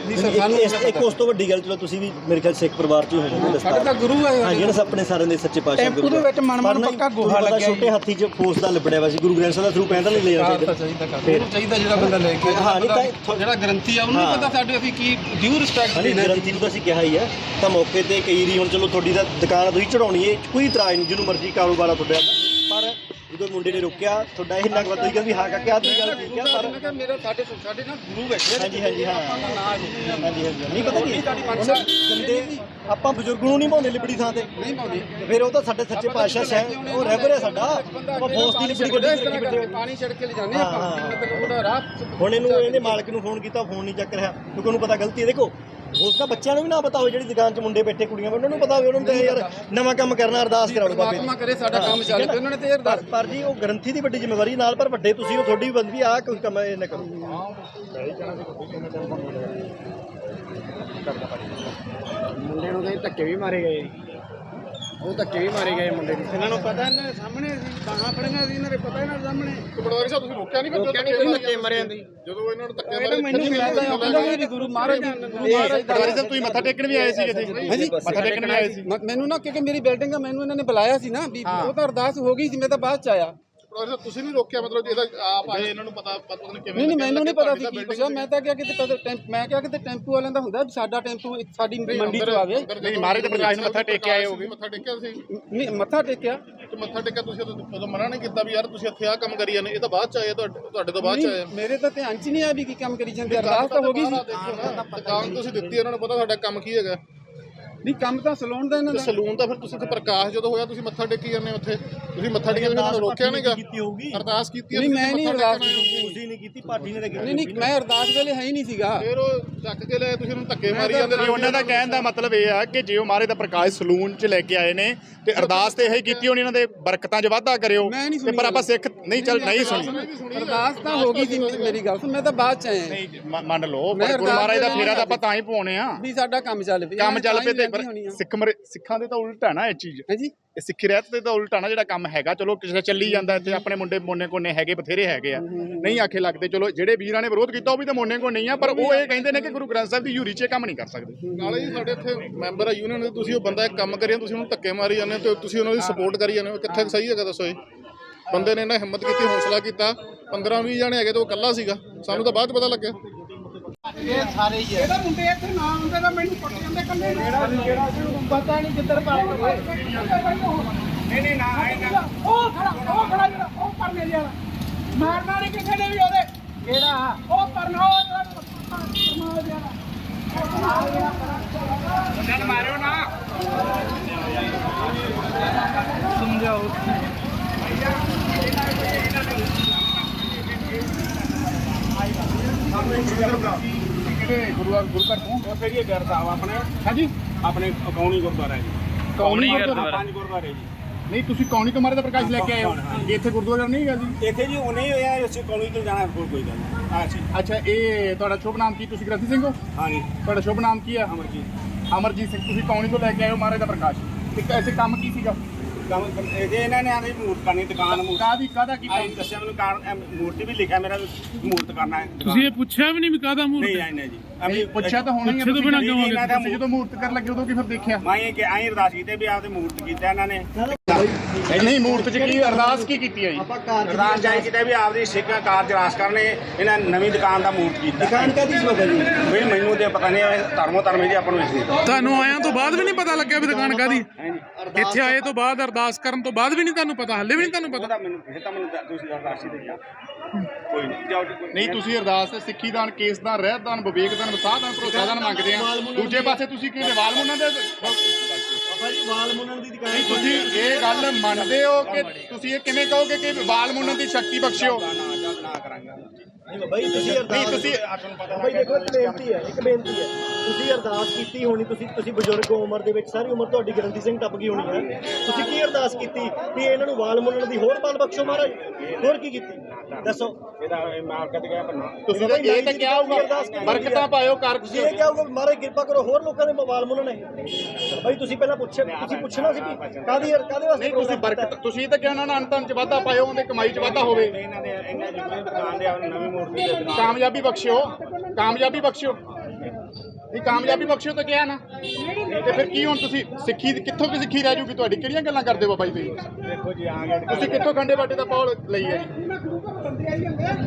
ਇੱਕ- ਉਸ ਤੋਂ ਵੱਡੀ ਗੱਲ ਚਲੋ ਤੁਸੀਂ ਵੀ ਮੇਰੇ ਖਿਆਲ ਸਿੱਖ ਪਰਿਵਾਰ ਚ ਹੀ ਹੋਵੋਗੇ ਸਾਡੇ ਤਾਂ ਗੁਰੂ ਹੈ। ਹਾਂ ਜਿਹੜਾ ਆਪਣੇ ਸਾਰਿਆਂ ਦੇ ਸੱਚੇ ਪਾਤਸ਼ਾਹ ਟੈਂਪੂ ਦੇ ਵਿੱਚ ਮਨ- ਪੱਕਾ ਗੋਹਾ ਲੱਗਿਆ ਛੋਟੇ ਹਾਥੀ ਚ ਫੋਰਸ ਦਾ ਲਿਬੜਿਆ ਵਾ ਸੀ ਗੁਰੂ ਗ੍ਰੰਥ ਸਾਹਿਬ ਦਾ ਸਰੂਪ ਐਂਦਾ ਨਹੀਂ ਲੈ ਜਾਣਾ ਚਾਹੀਦਾ। ਫਿਰ ਚਾਹੀਦਾ ਜਿਹੜਾ ਬੰਦਾ ਲੈ ਕੇ ਹਾਂ ਨਹੀਂ ਤਾਂ ਜਿਹੜਾ ਗਰੰਟੀ ਆ ਉਹਨੂੰ ਹਾਂ। ਪਤਾ ਸਾਡੇ ਅਸੀਂ ਕੀ ਡਿਊ ਰਿਸਪੈਕਟ ਨਹੀਂ ਗਰੰਟੀ ਨੂੰ ਤਾਂ ਅਸੀਂ ਕਿਹਾ ਹੀ ਆ ਤਾਂ ਮੌਕੇ ਤੇ ਕਈ ਰੀ ਹੁਣ ਚਲੋ ਤੁਹਾਡੀ ਤਾਂ ਦੁਕਾਨ ਆ, ਤੁਸੀਂ ਚੜਾਉਣੀ ਏ ਕੋਈ ਇਤਰਾਜ਼ ਨਹੀਂ ਜਿਹਨੂੰ ਮਰਜ਼ੀ ਕਾਰੋਬਾਰ ਆ ਤੁਹਾਡਾ। ਜਦੋਂ ਮੁੰਡੇ ਨੇ ਰੋਕਿਆ ਤੁਹਾਡਾ ਇਹ ਨਗਵਾ ਤੁਸੀਂ ਕਹਿੰਦੇ ਹਾਂ ਕਾਕਿਆ ਤੁਸੀਂ ਗੱਲ ਠੀਕ ਆ ਪਰ ਮੇਰਾ ਸਾਡੇ ਸਾਡੇ ਨਾਲ ਗੁਰੂ ਬੈਠੇ ਹਾਂਜੀ ਹਾਂਜੀ ਹਾਂ। ਹਾਂਜੀ ਹਾਂਜੀ ਨਹੀਂ ਪਤਾ ਕੀ ਉਹਨਾਂ ਬੰਦੇ ਆਪਾਂ ਬਜ਼ੁਰਗ ਨੂੰ ਨਹੀਂ ਪਾਉਂਦੇ ਲਿਬੜੀ ਥਾਂ ਤੇ। ਨਹੀਂ ਪਾਉਂਦੇ। ਫਿਰ ਉਹ ਤਾਂ ਸਾਡੇ ਸੱਚੇ ਪਾਤਸ਼ਾਹ ਸਹਿ ਉਹ ਰਹਿਬਰ ਹੈ ਸਾਡਾ। ਆਪਾਂ ਬੋਸ ਦੀ ਲਿਬੜੀ ਹੋਏ। ਪਾਣੀ ਛੜ ਕੇ ਲਿਜਾਣੇ ਆਪਾਂ। ਹਾਂ। ਮਤਲਬ ਉਹਦਾ ਰਾਹ ਹੁਣ ਇਹਨੂੰ ਇਹਦੇ ਮਾਲਕ ਨੂੰ ਫੋਨ ਕੀਤਾ ਫੋਨ ਨਹੀਂ ਚੱਕ ਰਿਹਾ। ਕਿਉਂਕਿ ਉਹਨੂੰ ਪਤਾ ਗਲਤੀ ਹੈ। ਦੇਖੋ ਉਸ ਦਾ ਬੱਚਿਆਂ ਨੂੰ ਵੀ ਨਾ ਪਤਾ ਹੋਵੇ ਜਿਹੜੀ ਦੁਕਾਨ 'ਚ ਮੁੰਡੇ ਬੈਠੇ ਕੁੜੀਆਂ ਉਹਨਾਂ ਨੂੰ ਪਤਾ ਹੋਵੇ ਉਹਨਾਂ ਨੂੰ ਤਾਂ ਯਾਰ ਨਵਾਂ ਕੰਮ ਕਰਨਾ ਅਰਦਾਸ ਕਰਾਉਣ ਬਾਬੇ ਪਰਮਾਤਮਾ ਕਰੇ ਸਾਡਾ ਕੰਮ ਚੱਲ ਪਏ ਉਹਨਾਂ ਨੇ ਤੇ ਇਹ ਪਰ ਜੀ ਉਹ ਗ੍ਰੰਥੀ ਦੀ ਵੱਡੀ ਜ਼ਿੰਮੇਵਾਰੀ ਨਾਲ ਪਰ ਵੱਡੇ ਤੁਸੀਂ ਉਹ ਤੁਹਾਡੀ ਵੀ ਬੰਦੀ ਆ ਕੋਈ ਕੰਮ ਇਹ ਨਾ ਕਰੋ। ਮੁੰਡੇ ਨੂੰ ਕਈ ਧੱਕੇ ਵੀ ਮਾਰੇ ਗਏ। ਉਹ ਧੱਕੇ ਵੀ ਮਾਰੇ ਗਏ ਮੁੰਡੇ ਨੂੰ ਇਹਨਾਂ ਨੂੰ ਪਤਾ ਇਹਨਾਂ ਦੇ ਸਾਹਮਣੇ ਸੀ ਬਾਹਾਂ ਫੜੀਆਂ ਸੀ ਇਹਨਾਂ ਦੇ ਪਤਾ ਇਹਨਾਂ ਦੇ ਸਾਹਮਣੇ। ਪਟਵਾਰੀ ਸਾਹਿਬ ਤੁਸੀਂ ਰੋਕਿਆ ਨਹੀਂ ਰੋਕਿਆ ਨਹੀਂ ਕੋਈ ਧੱਕੇ ਮਾਰਿਆਂ ਦੀ। ਜਦੋਂ ਇਹਨਾਂ ਨੂੰ ਧੱਕੇ ਮੈਨੂੰ ਮਿਲਦਾ ਹੈ ਕਹਿੰਦਾ ਵੀ ਗੁਰੂ ਮਹਾਰਾਜ ਦੀ ਪਟਵਾਰੀ ਸਾਹਿਬ ਤੁਸੀਂ ਮੱਥਾ ਟੇਕਣ ਵੀ ਆਏ ਸੀ ਇੱਥੇ? ਹਾਂਜੀ। ਮੱਥਾ ਟੇਕਣ ਵੀ ਆਏ ਸੀ? ਮੈਨੂੰ ਨਾ ਕਿਉਂਕਿ ਮੇਰੀ ਬਿਲਡਿੰਗ ਆ ਮੈਨੂੰ ਇਹਨਾਂ ਨੇ ਬੁਲਾਇਆ ਸੀ ਨਾ ਵੀ ਉਹ ਤਾਂ ਅਰਦਾਸ ਹੋ ਗਈ ਸੀ ਮੈਂ ਤਾਂ ਬਾਅਦ ਚ ਆਇਆ। ਤੁਸੀਂ ਨਹੀਂ ਰੋਕਿਆ ਮਤਲਬ ਇਹਦਾ ਆਪ ਆਏ ਇਹਨਾਂ ਨੂੰ ਪਤਾ ਪਤਾ ਨਹੀਂ ਕਿਵੇਂ ਨਹੀਂ ਨਹੀਂ ਮੈਨੂੰ ਨਹੀਂ ਪਤਾ ਸੀ ਤੁਹਾਡੀ ਕੀ ਤਾਂ ਕੁਛ ਆ ਮੈਂ ਤਾਂ ਕਿਹਾ ਕਿਤੇ ਪਤਾ ਟੈਂਪ ਮੈਂ ਕਿਹਾ ਕਿਤੇ ਟੈਂਪੂ ਵਾਲਿਆਂ ਦਾ ਹੁੰਦਾ ਵੀ ਸਾਡਾ ਟੈਂਪੂ ਇੱਥੇ ਸਾਡੀ ਮੰਡੀ ਚ ਆਵੇ। ਨਹੀਂ ਮਹਾਰਾਜ ਦੇ ਪ੍ਰਕਾਸ਼ ਨੂੰ ਮੱਥਾ ਟੇਕ ਕੇ ਆਏ ਹੋਗੇ। ਮੱਥਾ ਟੇਕਿਆ ਸੀ? ਨਹੀਂ ਮੱਥਾ ਟੇਕਿਆ। ਤੇ ਮੱਥਾ ਟੇਕਿਆ ਤੁਸੀਂ ਉਦੋਂ ਮਨਾ ਨਹੀਂ ਕੀਤਾ ਵੀ ਯਾਰ ਤੁਸੀਂ ਇੱਥੇ ਆ ਕੰਮ ਕਰੀ ਜਾਂਦੇ ਇਹ ਤਾਂ ਬਾਅਦ ਚ ਆਏ ਤੁਹਾਡੇ ਤੁਹਾਡੇ ਤੋਂ ਬਾਅਦ ਚ ਆਏ ਨਹੀਂ, ਮੇਰੇ ਤਾਂ ਧਿਆਨ ਚ ਨਹੀਂ ਆਇਆ ਵੀ ਕੀ ਕੰਮ ਕਰੀ ਜਾਂਦੇ ਅਰਦਾਸ ਤਾਂ ਹੋ ਗਈ ਸੀ। ਦੁਕਾਨ ਤੁਸੀਂ ਦਿੱਤੀ ਉਹਨਾਂ ਨੂੰ ਪਤਾ ਸਾਡਾ ਕੰਮ ਕੀ ਹੈਗਾ। ਨਹੀਂ ਕੰਮ ਤਾਂ ਸਲੂਨ ਦਾ ਇਹਨਾਂ ਤੇ ਦਾ। ਸਲੂਨ ਦਾ ਫਿਰ ਤੁਸੀਂ ਤੇ ਪ੍ਰਕਾਸ਼ ਜਦੋਂ ਹੋਇਆ ਤੁਸੀਂ ਮੱਥਾ ਟੇਕੀ ਜਾਂਦੇ ਉੱਥੇ। ਤੁਸੀਂ ਮੱਥਾ ਟੇਕੀ ਜਾਂਦੇ ਤੁਹਾਨੂੰ ਰੋਕਿਆ ਨਹੀਂਗਾ ਕੀਤੀ ਹੋਊਗੀ। ਅਰਦਾਸ ਕੀਤੀ ਨਹੀਂ, ਮੈਂ ਨਹੀਂ ਅਰਦਾਸ। ਤੁਸੀਂ ਨਹੀਂ ਕੀਤੀ ਪਾਰਟੀ ਨੇ ਤਾਂ ਕੀਤੀ ਨਹੀਂ ਨਹੀਂ ਮੈਂ ਅਰਦਾਸ ਵੇਲੇ ਹੈ ਹੀ ਨਹੀਂ ਸੀਗਾ। ਫਿਰ ਉਹ ਚੱਕ ਕੇ ਲੈ ਤੁਸੀਂ ਉਹਨੂੰ ਧੱਕੇ ਮਾਰੀ ਜਾਂਦੇ ਨਹੀਂ ਉਹਨਾਂ ਦਾ ਕਹਿਣ ਦਾ ਮਤਲਬ ਇਹ ਆ ਕਿ ਜੇ ਉਹ ਮਹਾਰਾਜ ਦਾ ਪ੍ਰਕਾਸ਼ ਸਲੂਨ 'ਚ ਲੈ ਕੇ ਆਏ ਨੇ ਤੇ ਅਰਦਾਸ ਤੇ ਇਹ ਕੀਤੀ ਹੋਣੀ ਇਹਨਾਂ ਦੇ ਬਰਕਤਾਂ 'ਚ ਵਾਧਾ ਕਰਿਓ। ਮੈਂ ਨਹੀਂ ਤੇ ਸੁਣੀ ਪਰ ਆਪਾਂ ਸਿੱਖ ਨਹੀਂ ਚੱਲ ਨਹੀਂ ਸੁਣੀ। ਅਰਦਾਸ ਤਾਂ ਹੋ ਗਈ ਸੀ ਮੇਰੀ ਗੱਲ ਸੁਣ ਮੈਂ ਤਾਂ ਬਾਅਦ ਚ ਆਇਆ। ਨਹੀਂ ਮ- ਮੰਨ ਲਓ ਮੈਂ ਪਰ ਗੁਰੂ ਅਰਦਾਸ ਮਹਾਰਾਜ ਦਾ ਤੇ ਫੇਰਾ ਤਾਂ ਆਪਾਂ ਤਾਂ ਹੀ ਪਾਉਣੇ ਆ। ਵੀ ਸਾਡਾ ਕੰਮ ਚੱਲ ਪਿਆ। ਕੰਮ ਚੱਲ ਪਏ ਤੇ ਤਾਂ ਪਰ ਹੀ ਹੋਣੀ ਆ। ਸਿੱਖ ਮਰੇ ਸਿੱਖਾਂ ਦੇ ਤਾਂ ਉਲਟ ਹੈ ਨਾ ਇਹ ਚੀਜ਼। ਹੈ ਜੀ ਇਹ ਸਿੱਖੀ ਰਹਿਤ ਤੇ ਤਾਂ ਉਲਟਾ ਨਾ ਜਿਹੜਾ ਕੰਮ ਹੈਗਾ। ਚਲੋ ਕਿਸੇ ਦਾ ਚੱਲੀ ਜਾਂਦਾ ਇੱਥੇ ਆਪਣੇ ਮੁੰਡੇ ਮੋਨੇ ਕੋਨੇ ਹੈਗੇ ਬਥੇਰੇ ਹੈਗੇ ਆ। ਨਹੀਂ ਆਖੇ ਲੱਗਦੇ। ਚਲੋ ਜਿਹੜੇ ਵੀਰਾਂ ਨੇ ਵਿਰੋਧ ਕੀਤਾ ਉਹ ਵੀ ਤਾਂ ਮੋਨੇ ਕੋ ਨਹੀਂ ਆ ਪਰ ਉਹ ਇਹ ਕਹਿੰਦੇ ਨੇ ਕਿ ਗੁਰੂ ਗ੍ਰੰਥ ਸਾਹਿਬ ਦੀ ਯੂਰੀ 'ਚ ਇਹ ਕੰਮ ਨਹੀਂ ਕਰ ਸਕਦੇ। ਨਾਲੇ ਜੀ ਸਾਡੇ ਇੱਥੇ ਮੈਂਬਰ ਆ ਯੂਨੀਅਨ ਦੇ ਤੁਸੀਂ ਉਹ ਬੰਦਾ ਇੱਕ ਕੰਮ ਕਰੀ ਜਾਂਦੇ, ਤੁਸੀਂ ਉਹਨੂੰ ਧੱਕੇ ਮਾਰੀ ਜਾਂਦੇ ਹੋ ਤੇ ਤੁਸੀਂ ਉਹਨਾਂ ਦੀ ਸਪੋਰਟ ਕਰੀ ਜਾਂਦੇ ਹੋ। ਕਿੱਥੇ ਸਹੀ ਹੈਗਾ ਦੱਸੋ ਇਹ? ਬੰਦੇ ਨੇ ਇਹਨਾਂ ਹਿੰਮਤ ਕੀਤੀ ਹੌਸਲਾ ਕੀਤਾ। 15 20 ਜਣੇ ਹੈਗੇ ਤੇ ਉਹ ਇਕੱਲਾ ਸੀਗਾ। ਸਾਨੂੰ ਤਾਂ ਬਾਅਦ ਪਤਾ ਲੱਗਿਆ। ਇਹਦਾ ਮੁੰਡੇ ਇੱਥੇ ਨਾ ਹੁੰਦੇ ਤਾਂ ਮੈਨੂੰ ਪੱਟ ਜਾਂਦੇ ਕੱਲੇ ਨੂੰ। ਪਤਾ ਨਹੀਂ ਕਿੱਧਰ ਪਾ ਨਹੀਂ ਨਹੀਂ ਨਾ ਆਏਗਾ। ਉਹ ਖੜਾ ਉਹ ਖੜਾ ਜਿਹੜਾ ਉਹ ਪਰਨੇ ਜਿਹੜਾ ਮਾਰਨਾ ਨਹੀਂ ਕਿਸੇ ਨੇ ਵੀ ਉਹਦੇ। ਕਿਹੜਾ? ਉਹ ਪਰਨਾ ਉਹ ਜਿਹੜਾ ਚੱਲ ਮਾਰਿਓ ਨਾ। ਗੁਰੂ ਗੁਰੂ ਘਰ ਤੋਂ। ਫਿਰ ਇਹ ਗਰ ਸਾਹਿਬ ਆਪਣੇ। ਹਾਂਜੀ? ਆਪਣੇ ਕੌਣੀ ਗੁਰਦੁਆਰਾ ਹੈ ਜੀ। ਕੌਣੀ ਗੁਰਦੁਆਰਾ। ਪੰਜ ਗੁਰਦੁਆਰੇ ਜੀ। ਨਹੀਂ ਤੁਸੀਂ ਕੌਣੀ ਤੋਂ ਮਹਾਰਾਜ ਦਾ ਪ੍ਰਕਾਸ਼ ਲੈ ਕੇ ਆਏ ਹੋ। ਇੱਥੇ ਗੁਰਦੁਆਰਾ ਨਹੀਂ ਹੈਗਾ ਜੀ? ਇੱਥੇ ਜੀ ਉਹਨੇ ਹੀ ਹੋਇਆ ਅਸੀਂ ਕੌਣੀ ਤੋਂ ਜਾਣਾ ਹੋਰ ਕੋਈ ਗੱਲ ਨਹੀਂ। ਹਾਂ ਜੀ। ਅੱਛਾ ਇਹ ਤੁਹਾਡਾ ਸ਼ੁਭ ਨਾਮ ਕੀ? ਤੁਸੀਂ ਗ੍ਰੰਥੀ ਸਿੰਘ ਹੋ? ਹਾਂ ਜੀ ਤੁਹਾਡਾ ਸ਼ੁਭ ਨਾਮ ਕੀ ਆ? ਅਮਰਜੀਤ। ਅਮਰਜੀਤ ਸਿੰਘ ਤੁਸੀਂ ਕੌਣੀ ਤੋਂ ਲੈ ਕੇ ਆਏ ਹੋ ਮਹਾਰਾਜ ਦਾ ਪ੍ਰਕਾਸ਼। ਇੱਕ ਐਸੇ ਕੰਮ ਕੀ ਸੀਗਾ? ਕੰਮ ਇਹਨਾਂ ਨੇ ਆਂਦੇ ਮੂਰਤ ਕਰਨੀ ਦੁਕਾਨ ਮੂਰਤ ਕਾਦੀ ਕਾਦਾ ਕੀ ਆਈ ਦੱਸਿਆ ਮੈਨੂੰ ਕਾਰਨ ਇਹ ਮੂਰਤੀ ਵੀ ਲਿਖਿਆ ਮੇਰਾ ਮੂਰਤ ਕਰਨਾ ਹੈ ਤੁਸੀਂ ਇਹ ਪੁੱਛਿਆ ਵੀ ਨਹੀਂ ਵੀ ਕਾਹਦਾ ਮੂਰਤ ਨਹੀਂ ਆਈ ਨੇ ਜੀ। ਨਹੀਂ ਪੁੱਛਿਆ ਤਾਂ ਹੋਣਾ ਹੀ ਪੁੱਛੇ ਤੋਂ ਬਿਨਾਂ ਕਿਉਂ ਆ ਗਏ? ਇਹਨਾਂ ਦਾ ਤੁਸੀਂ ਜਦੋਂ ਮੂਰਤ ਕਰਨ ਲੱਗੇ ਉਦੋਂ ਕੀ ਫਿਰ ਦੇਖਿਆ? ਮੈਂ ਇਹ ਕਿ ਆਈ ਅਰਦਾਸ ਕੀਤੀ ਵੀ ਆਪਦੇ ਮੂਰਤ ਕੀਤਾ ਇਹਨਾਂ ਨੇ। ਨਹੀਂ ਮੂਰਤ 'ਚ ਕੀ ਅਰਦਾਸ ਕੀ ਕੀਤੀ ਹੈ ਜੀ ਅਰਦਾਸ ਜਾਈ ਕੀਤਾ ਵੀ ਆਪਦੀ ਸਿੱਖ ਕਾਰਜ ਰਾਸ ਕਰਨੇ ਇਹਨਾਂ ਨਵੀਂ ਦੁਕਾਨ ਦਾ ਮੂਰਤ ਕੀਤਾ। ਦੁਕਾਨ ਕਾਦੀ ਸੀ ਬਾਬਾ ਜੀ? ਵੀ ਮੈਨੂੰ ਤੇ ਪਤਾ ਨਹੀਂ ਧਰਮੋ ਧਰਮ ਦੀ ਆਪਾਂ ਨੂੰ ਇਸ ਦੀ ਤੁਹਾਨੂੰ ਆਇਆਂ ਤੋਂ ਬਾਅਦ ਵੀ ਨਹੀਂ ਪਤਾ ਲੱਗਿਆ ਵੀ ਦੁਕਾਨ ਕਾਦੀ ਇੱਥੇ ਆਏ ਤੋਂ ਬਾਅਦ ਅਰਦਾਸ ਕਰਨ ਤੋਂ ਬਾਅਦ ਵੀ ਨਹੀਂ ਤੁਹਾਨੂੰ ਪਤਾ ਹੱਲੇ ਵੀ ਨਹੀਂ ਤੁਹਾਨੂੰ ਪਤਾ। ਮੈਨੂੰ ਇਹ ਤਾਂ ਮੈਨੂੰ ਤੁਸੀਂ ਅਰਦਾਸ ਹੀ ਦਿੱਤਾ। ਕੋਈ ਨਹੀਂ ਜਾਓ ਜੀ, ਕੋਈ ਨਹੀਂ। ਤੁਸੀਂ ਅਰਦਾਸ ਸਿੱਖੀ ਦਾਨ ਕੇਸ ਦਾਨ ਰਹਿਤ ਦਾਨ ਵਿਵੇਕ ਦਾਨ ਵਿਸਾਹ ਦਾਨ ਭਰੋਸਾ ਦਾਨ ਮੰਗਦੇ ਆ। ਦੂਜੇ ਪਾਸੇ ਤੁਸੀਂ ਕਿਹਦੇ? ਵਾਲ ਮੁੰਨਾਂ ਦੇ ਬਾਬਾ ਜੀ ਵਾਲ ਮੁੰਨਣ ਦੀ ਦੁਕਾਨ ਨਹੀਂ ਤੁਸੀਂ ਇਹ ਗੱਲ ਮੰਨਦੇ ਹੋ ਕਿ ਤੁਸੀਂ ਇਹ ਕਿਵੇਂ ਕਹੋਗੇ ਕਿ ਵਾਲ ਮੁੰਨਣ ਦੀ ਸ਼ਕਤੀ ਬਖਸ਼ਿਓ? ਨਹੀਂ ਤੁਸੀਂ ਨਹੀਂ ਜੀ ਦੇਖੋ ਇੱਕ ਬੇਨਤੀ ਹੈ ਇੱਕ ਬੇਨਤੀ ਹੈ। ਤੁਸੀਂ ਅਰਦਾਸ ਕੀਤੀ ਹੋਣੀ ਤੁਸੀਂ ਤੁਸੀਂ ਬਜ਼ੁਰਗ ਉਮਰ ਦੇ ਵਿੱਚ ਸਾਰੀ ਉਮਰ ਤੁਹਾਡੀ ਗਰੰਤੀ ਸਿੰਘ ਟੱਪ ਗਈ ਹੋਣੀ ਹੈ। ਤੁਸੀਂ ਕੀ ਅਰਦਾਸ ਕੀਤੀ ਕਿ ਇਹਨਾਂ ਨੂੰ ਵਾਲ ਮੁੰਨਣ ਦੀ ਹੋਰ ਬਲ ਬਖਸ਼ੋ ਮਹਾਰਾਜ? ਹੋਰ ਕੀ ਕੀਤੀ? ਦੱਸੋ। ਇਹਦਾ ਇਹ ਮਾਰਕਤ ਗਿਆ ਬੰਨਾ ਤੁਸੀਂ ਤਾਂ ਇਹ ਤਾਂ ਕਿਹਾ ਹੋਊਗਾ ਬਰਕਤਾਂ ਪਾਇਓ ਕਰ ਤੁਸੀਂ। ਇਹ ਕਹੋਗੇ ਵੀ ਮਹਾਰਾਜ ਕਿਰਪਾ ਕਰੋ ਹੋਰ ਲੋਕਾਂ ਦੇ ਵਾਲ ਮੁੰਨਣੇ ਬਾਈ ਤੁਸੀਂ ਪਹਿਲਾਂ ਪੁੱਛਿਆ ਤੁਸੀਂ ਪੁੱਛਣਾ ਸੀ ਵੀ ਕਾਦੀ ਕਾਦੇ ਵਾਸਤੇ ਨਹੀਂ ਤੁਸੀਂ ਬਰਕਤ ਤੁਸੀਂ ਇਹ ਤਾਂ ਕਿਹਾ ਉਹਨਾਂ ਨੂੰ ਅੰਤਨ ਚ ਵਾਧਾ ਪਾਇਓ ਉਹਦੇ ਕਮਾਈ ਚ ਵਾਧਾ ਹੋਵੇ। ਇਹਨਾਂ ਦੇ ਇਹਨਾਂ ਦੀ ਦੁਕਾਨ ਦੇ ਆਪਣੀ ਨਵੀਂ ਮੂਰਤੀ ਦੇ ਦੁਕਾਨ। ਕਾਮਯਾਬੀ ਬਖਸ਼ਿਓ। ਕਾਮਯਾਬੀ ਬਖਸ਼ਿਓ। ਨਹੀਂ ਕਾਮਯਾਬੀ ਬਖਸ਼ਿਓ ਤਾਂ ਕਿਹਾ ਨਾ। ਤੇ ਫਿਰ ਕੀ ਹੁਣ ਤੁਸੀਂ ਸਿੱਖੀ ਕਿੱਥੋਂ ਕਿ ਸਿੱਖੀ ਰਹਿ ਜੂਗੀ ਤੁਹਾਡੀ? ਕਿਹੜੀਆਂ ਗੱਲਾਂ ਕਰਦੇ ਹੋ ਬਾਬਾ ਜੀ ਤੁਸੀਂ? ਦੇਖੋ ਜੀ ਤੁਸੀਂ ਕਿੱਥੋਂ ਖੰਡੇ ਬਾਟੇ ਦਾ ਪੌਲ ਲਈ ਹੈ ਜੀ?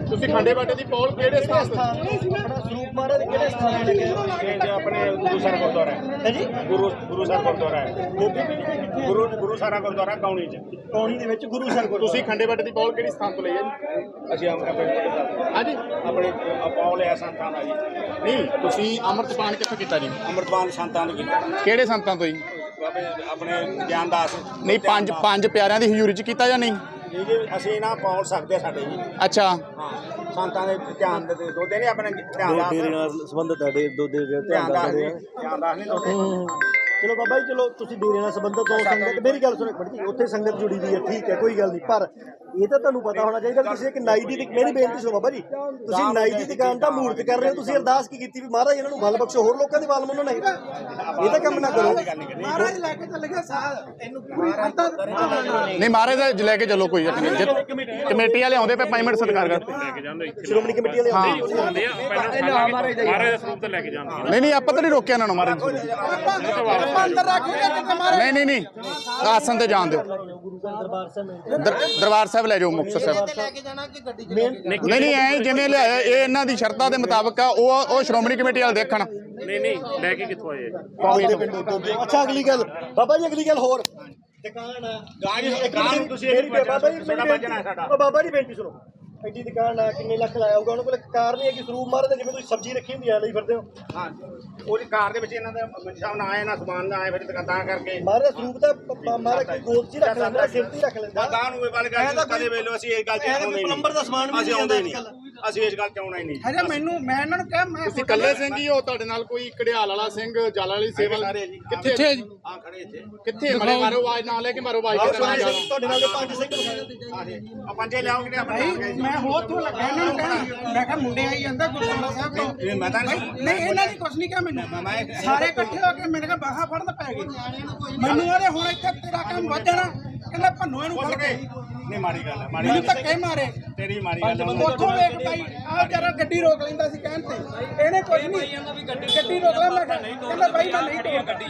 ਤੁਸੀਂ ਖੰਡੇ ਬਾਟੇ ਦੀ ਪੌਲ ਕਿਹੜੇ ਸਥਾਨ ਤੋਂ ਆਪਣਾ ਸਰੂਪ ਮਹਾਰਾਜ ਦੇ ਕਿਹੜੇ ਸਥਾਨ ਤੇ ਲੱਗਿਆ ਇਹ ਜੋ ਆਪਣੇ ਗੁਰੂ ਸਰ ਗੁਰਦੁਆਰਾ ਹੈ। ਹੈ ਜੀ? ਗੁਰੂ ਗੁਰੂ ਸਰ ਗੁਰਦੁਆਰਾ ਹੈ। ਗੁਰੂ ਗੁਰੂ ਸਾਰਾ ਗੁਰਦੁਆਰਾ ਕੌਣੀ ਚ। ਕੌਣੀ ਦੇ ਵਿੱਚ ਗੁਰੂ ਸਰ ਤੁਸੀਂ ਖੰਡੇ ਬਾਟੇ ਦੀ ਪੌਲ ਕਿਹੜੀ ਸਥਾਨ ਤੋਂ ਲਈ ਹੈ ਜੀ? ਅਸੀਂ ਆਪਣੇ ਹਾਂਜੀ। ਆਪਣੇ ਅਪੌਲ ਹੈ ਸੰਤਾਂ ਦਾ ਜੀ। ਨਹੀਂ ਤੁਸੀਂ ਅੰਮ੍ਰਿਤਪਾਨ ਕਿੱਥੋਂ ਕੀਤਾ ਜੀ? ਅੰਮ੍ਰਿਤਪਾਨ ਸੰਤਾਂ ਨੇ ਕੀਤਾ। ਕਿਹੜੇ ਸੰਤਾਂ ਤੋਂ ਜੀ? ਆਪਣੇ ਗਿਆਨਦਾਸ। ਨਹੀਂ ਪੰਜ ਪੰਜ ਪਿਆਰਿਆਂ ਦੀ ਹਜ਼ੂਰੀ ਚ ਕੀਤਾ ਜਾਂ ਨਹੀਂ? ਇਹ ਜੀ ਅਸੀਂ ਨਾ ਪੌਲ ਸਕਦੇ ਸਾਡੇ ਜੀ। ਅੱਛਾ। ਹਾਂ ਸੰਤਾਂ ਦੇ ਧਿਆਨ ਦੇ ਦੋਦੇ ਨੇ ਆਪਣੇ ਧਿਆਨ ਦਾਸ ਨਾਲ ਸੰਬੰਧਤ ਹੈ ਦੇ ਦੋ ਦੇ ਧਿਆਨ ਨੇ ਧਿਆਨ ਦਾਸ ਨੇ ਦੋਦੇ ਚਲੋ ਬਾਬਾ ਜੀ ਚਲੋ ਤੁਸੀਂ ਡੇਰੇ ਨਾਲ ਸੰਬੰਧਤ ਹੋ ਸੰਗਤ ਮੇਰੀ ਗੱਲ ਸੁਣੋ ਜੀ ਉੱਥੇ ਸੰਗਤ ਜੁੜੀ ਦੀ ਹੈ ਠੀਕ ਹੈ ਕੋਈ ਗੱਲ ਨਹੀਂ। ਪਰ ਇਹ ਤਾਂ ਤੁਹਾਨੂੰ ਪਤਾ ਹੋਣਾ ਚਾਹੀਦਾ ਵੀ ਤੁਸੀਂ ਇੱਕ ਨਾਈ ਦੀ ਮੇਰੀ ਬੇਨਤੀ ਸੁਣੋ ਬਾਬਾ ਜੀ। ਤੁਸੀਂ ਨਾਈ ਦੀ ਦੁਕਾਨ ਦਾ ਮੂਰਤ ਕਰ ਰਹੇ ਹੋ ਤੁਸੀਂ ਅਰਦਾਸ ਕੀ ਕੀਤੀ ਵੀ ਮਹਾਰਾਜ ਇਹਨਾਂ ਨੂੰ ਬਲ ਬਖਸ਼ੋ ਹੋਰ ਲੋਕਾਂ ਦੇ ਵਾਲ ਮੁੰਨਣ ਨਹੀਂ। ਇਹ ਤਾਂ ਕੰਮ ਨਾ ਕਰੋ। ਮਹਾਰਾਜ ਲੈ ਕੇ ਚੱਲ ਗਿਆ ਸਾਹ ਇਹਨੂੰ ਪੂਰੀ ਖੰਤਾ ਨਹੀਂ। ਮਹਾਰਾਜ ਦਾ ਲੈ ਕੇ ਚੱਲੋ ਕੋਈ ਕਮੇਟੀ ਵਾਲੇ ਆਉਂਦੇ ਪਏ ਪੇਮੈਂਟ ਸਤਿਕਾਰ ਕਰ। ਸ਼੍ਰੋਮਣੀ ਕਮੇਟੀ ਵਾਲੇ ਆਉਂਦੇ। ਮਹਾਰਾਜ ਦਾ ਸਰੂਪ ਤੇ ਲੈ ਕੇ ਜਾਂਦੇ ਨਹੀਂ ਨਹੀਂ ਆਪਾਂ ਤਾਂ ਨਹੀਂ ਰੋਕਿਆ ਇਹਨਾਂ ਨੂੰ। ਅੰਦਰ ਮਹਾਰਾਜ ਨਹੀਂ ਨਹੀਂ ਨਹੀਂ ਆਸਨ ਤੇ ਜਾਣ ਦਿਓ। ਗੁਰੂ ਦਰਬਾਰ ਸਾਹਿਬ ਦਰ- ਦਰਬਾਰ ਸਾਹਿਬ ਲੈ ਜਾਓ ਮੁਕਤਸਰ ਸਾਹਿਬ। ਲੈ ਕੇ ਜਾਣਾ ਕਿ ਗੱਡੀ ਨਹੀਂ ਨਹੀਂ ਐ ਜਿਵੇਂ ਲਿਆਇਆ ਇਹ ਇਹਨਾਂ ਦੀ ਸ਼ਰਤਾਂ ਦੇ ਮੁਤਾਬਕ ਆ ਉਹ ਉਹ ਸ਼੍ਰੋਮਣੀ ਕਮੇਟੀ ਵਾਲੇ ਦੇਖਣ। ਨਹੀਂ ਨਹੀਂ ਲੈ ਕੇ ਕਿੱਥੋਂ ਆਏ ਅੱਛਾ ਅਗਲੀ ਗੱਲ। ਬਾਬਾ ਜੀ ਅਗਲੀ ਗੱਲ ਹੋਰ। ਦੁਕਾਨ ਆ। ਗਾਜ ਇੱਕ ਗਾਜ ਮਿੰਟ ਤੁਸੀਂ ਮੇਰੀ ਇਹ ਬੇ- ਬਾਬਾ ਜੀ ਸਾਡਾ ਮੇਰੀ ਬਚਣਾ ਹੈ ਸਾਡਾ। ਉਹ ਬਾਬਾ ਜੀ ਬੇਨਤੀ ਸੁਣੋ। ਐਡੀ ਦੁਕਾਨ ਆ ਕਿੰਨੇ ਲੱਖ ਲਾਇਆ ਹੋਊਗਾ? ਉਹਨਾਂ ਕੋਲ ਕਾਰ ਨਹੀਂ ਹੈ ਕਿ ਸਰੂਪ ਮਾਰਦੇ ਜਿਵੇਂ ਤੁਸੀਂ ਸਬਜ਼ੀ ਰੱਖੀ ਹੁੰਦੀ ਆ ਲਈ ਫਿਰਦੇ ਹੋ। ਹਾਂ ਉਹਦੀ ਕਾਰ ਦੇ ਵਿੱਚ ਇਹਨਾਂ ਦਾ ਸਾਹਿਬ ਨਾ ਆਏ ਨਾ ਸਮਾਨ ਨਾ ਆਏ ਫਿਰ ਤਾਂ ਕਰਕੇ। ਮਾਰੇ ਸਰੂਪ ਤਾਂ ਮਾਰੇ ਕੋਈ ਗੋਦ 'ਚ ਹੀ ਰੱਖ ਲੈਂਦਾ ਸਿਰ 'ਤੇ ਹੀ ਰੱਖ ਲੈਂਦਾ। ਗਾਂ ਨੂੰ ਇਹ ਗੱਲ ਕਦੇ ਵੇਲੋ ਅਸੀਂ ਇਹ ਗੱਲ ਚ ਤਾਂ ਪਲੰਬਰ ਦਾ ਸਮਾਨ ਵੀ ਅਸੀਂ ਆਉਂਦੇ ਨਹੀਂ। ਅਸੀਂ ਇਸ ਗੱਲ ਚ ਆਉਣਾ ਹੀ ਨਹੀਂ। ਹਜੇ ਮੈਨੂੰ ਮੈਂ ਇਹਨਾਂ ਨੂੰ ਕਿਹਾ ਮੈਂ ਤੁਸੀਂ ਕੱਲੇ ਸਿੰਘ ਹੀ ਹੋ ਤੁਹਾਡੇ ਨਾਲ ਕੋਈ ਕੜਿਆਲ ਵਾਲਾ ਸਿੰਘ ਜਲ ਵਾਲੀ ਸੇਵਾ ਸਾਰੇ ਜੀ। ਕਿੱਥੇ ਕਿੱਥੇ ਹੈ ਜੀ? ਆ ਖੜੇ ਇੱਥੇ। ਕਿੱਥੇ? ਮਾਰੇ ਮਾਰੋ ਆਵਾਜ਼ ਨਾ ਲੈ ਕੇ ਮਾਰੋ ਆਵਾਜ਼ ਤੁਹਾਡੇ ਨਾਲ ਦੇ ਪੰਜ ਸਿੰਘ ਆ ਪੰਜੇ ਲਿਆਓਗੇ ਨੇ ਜੀ। ਮੈਂ ਹੋਰ ਤੋਂ ਲੱਗਾ ਇਹਨਾਂ ਨੂੰ ਕਹਿਣਾ। ਮੈਂ ਕਿਹਾ ਮੁੰਡੇ ਆਈ ਜਾਂਦਾ ਗੁਰਦੁਆਰਾ ਸਾਹਿਬ ਤੋਂ। ਮੈਂ ਤਾਂ ਨਹੀਂ ਇਹਨਾਂ ਨੇ ਕੁਝ ਨਹੀਂ ਕਿਹਾ ਮੈਨੂੰ। ਸਾਰੇ ਇਕੱਠੇ ਹੋ ਕੇ ਮੇਰੇ ਕੋਲ ਬਾਹਾਂ ਫੜਨ ਪੈ ਗਏ। ਮੈਨੂੰ ਆਦੇ ਹੁਣ ਇੱਥੇ ਤੇਰਾ ਕੰਮ ਵੱਧ ਜਾਣਾ। ਕਹਿੰਦਾ ਭੰਨੋ ਇਹਨੂੰ ਫੜ ਕੇ। ਨਹੀਂ ਮਾੜੀ ਗੱਲ ਹੈ ਮਾੜੀ ਮੈਨੂੰ ਗੱਲ ਧੱਕੇ ਮਾਰੇ। ਤੇਰੀ ਮਾੜੀ ਗੱਲ ਹੈ। ਉੱਥੋਂ ਵੇਖ ਭਾਈ ਆਹ ਜਰਾ ਗੱਡੀ ਰੋਕ ਲੈਂਦਾ ਸੀ ਕਹਿਣ ਤੇ। ਇਹਨੇ ਕੁਝ ਨਹੀਂ। ਗੱਡੀ ਰੋਕ ਲੈ ਮੈਂ ਕਿਹਾ ਕਹਿੰਦਾ ਭਾਈ ਮੈਂ ਨਹੀਂ ਤੋੜ ਗੱਡੀ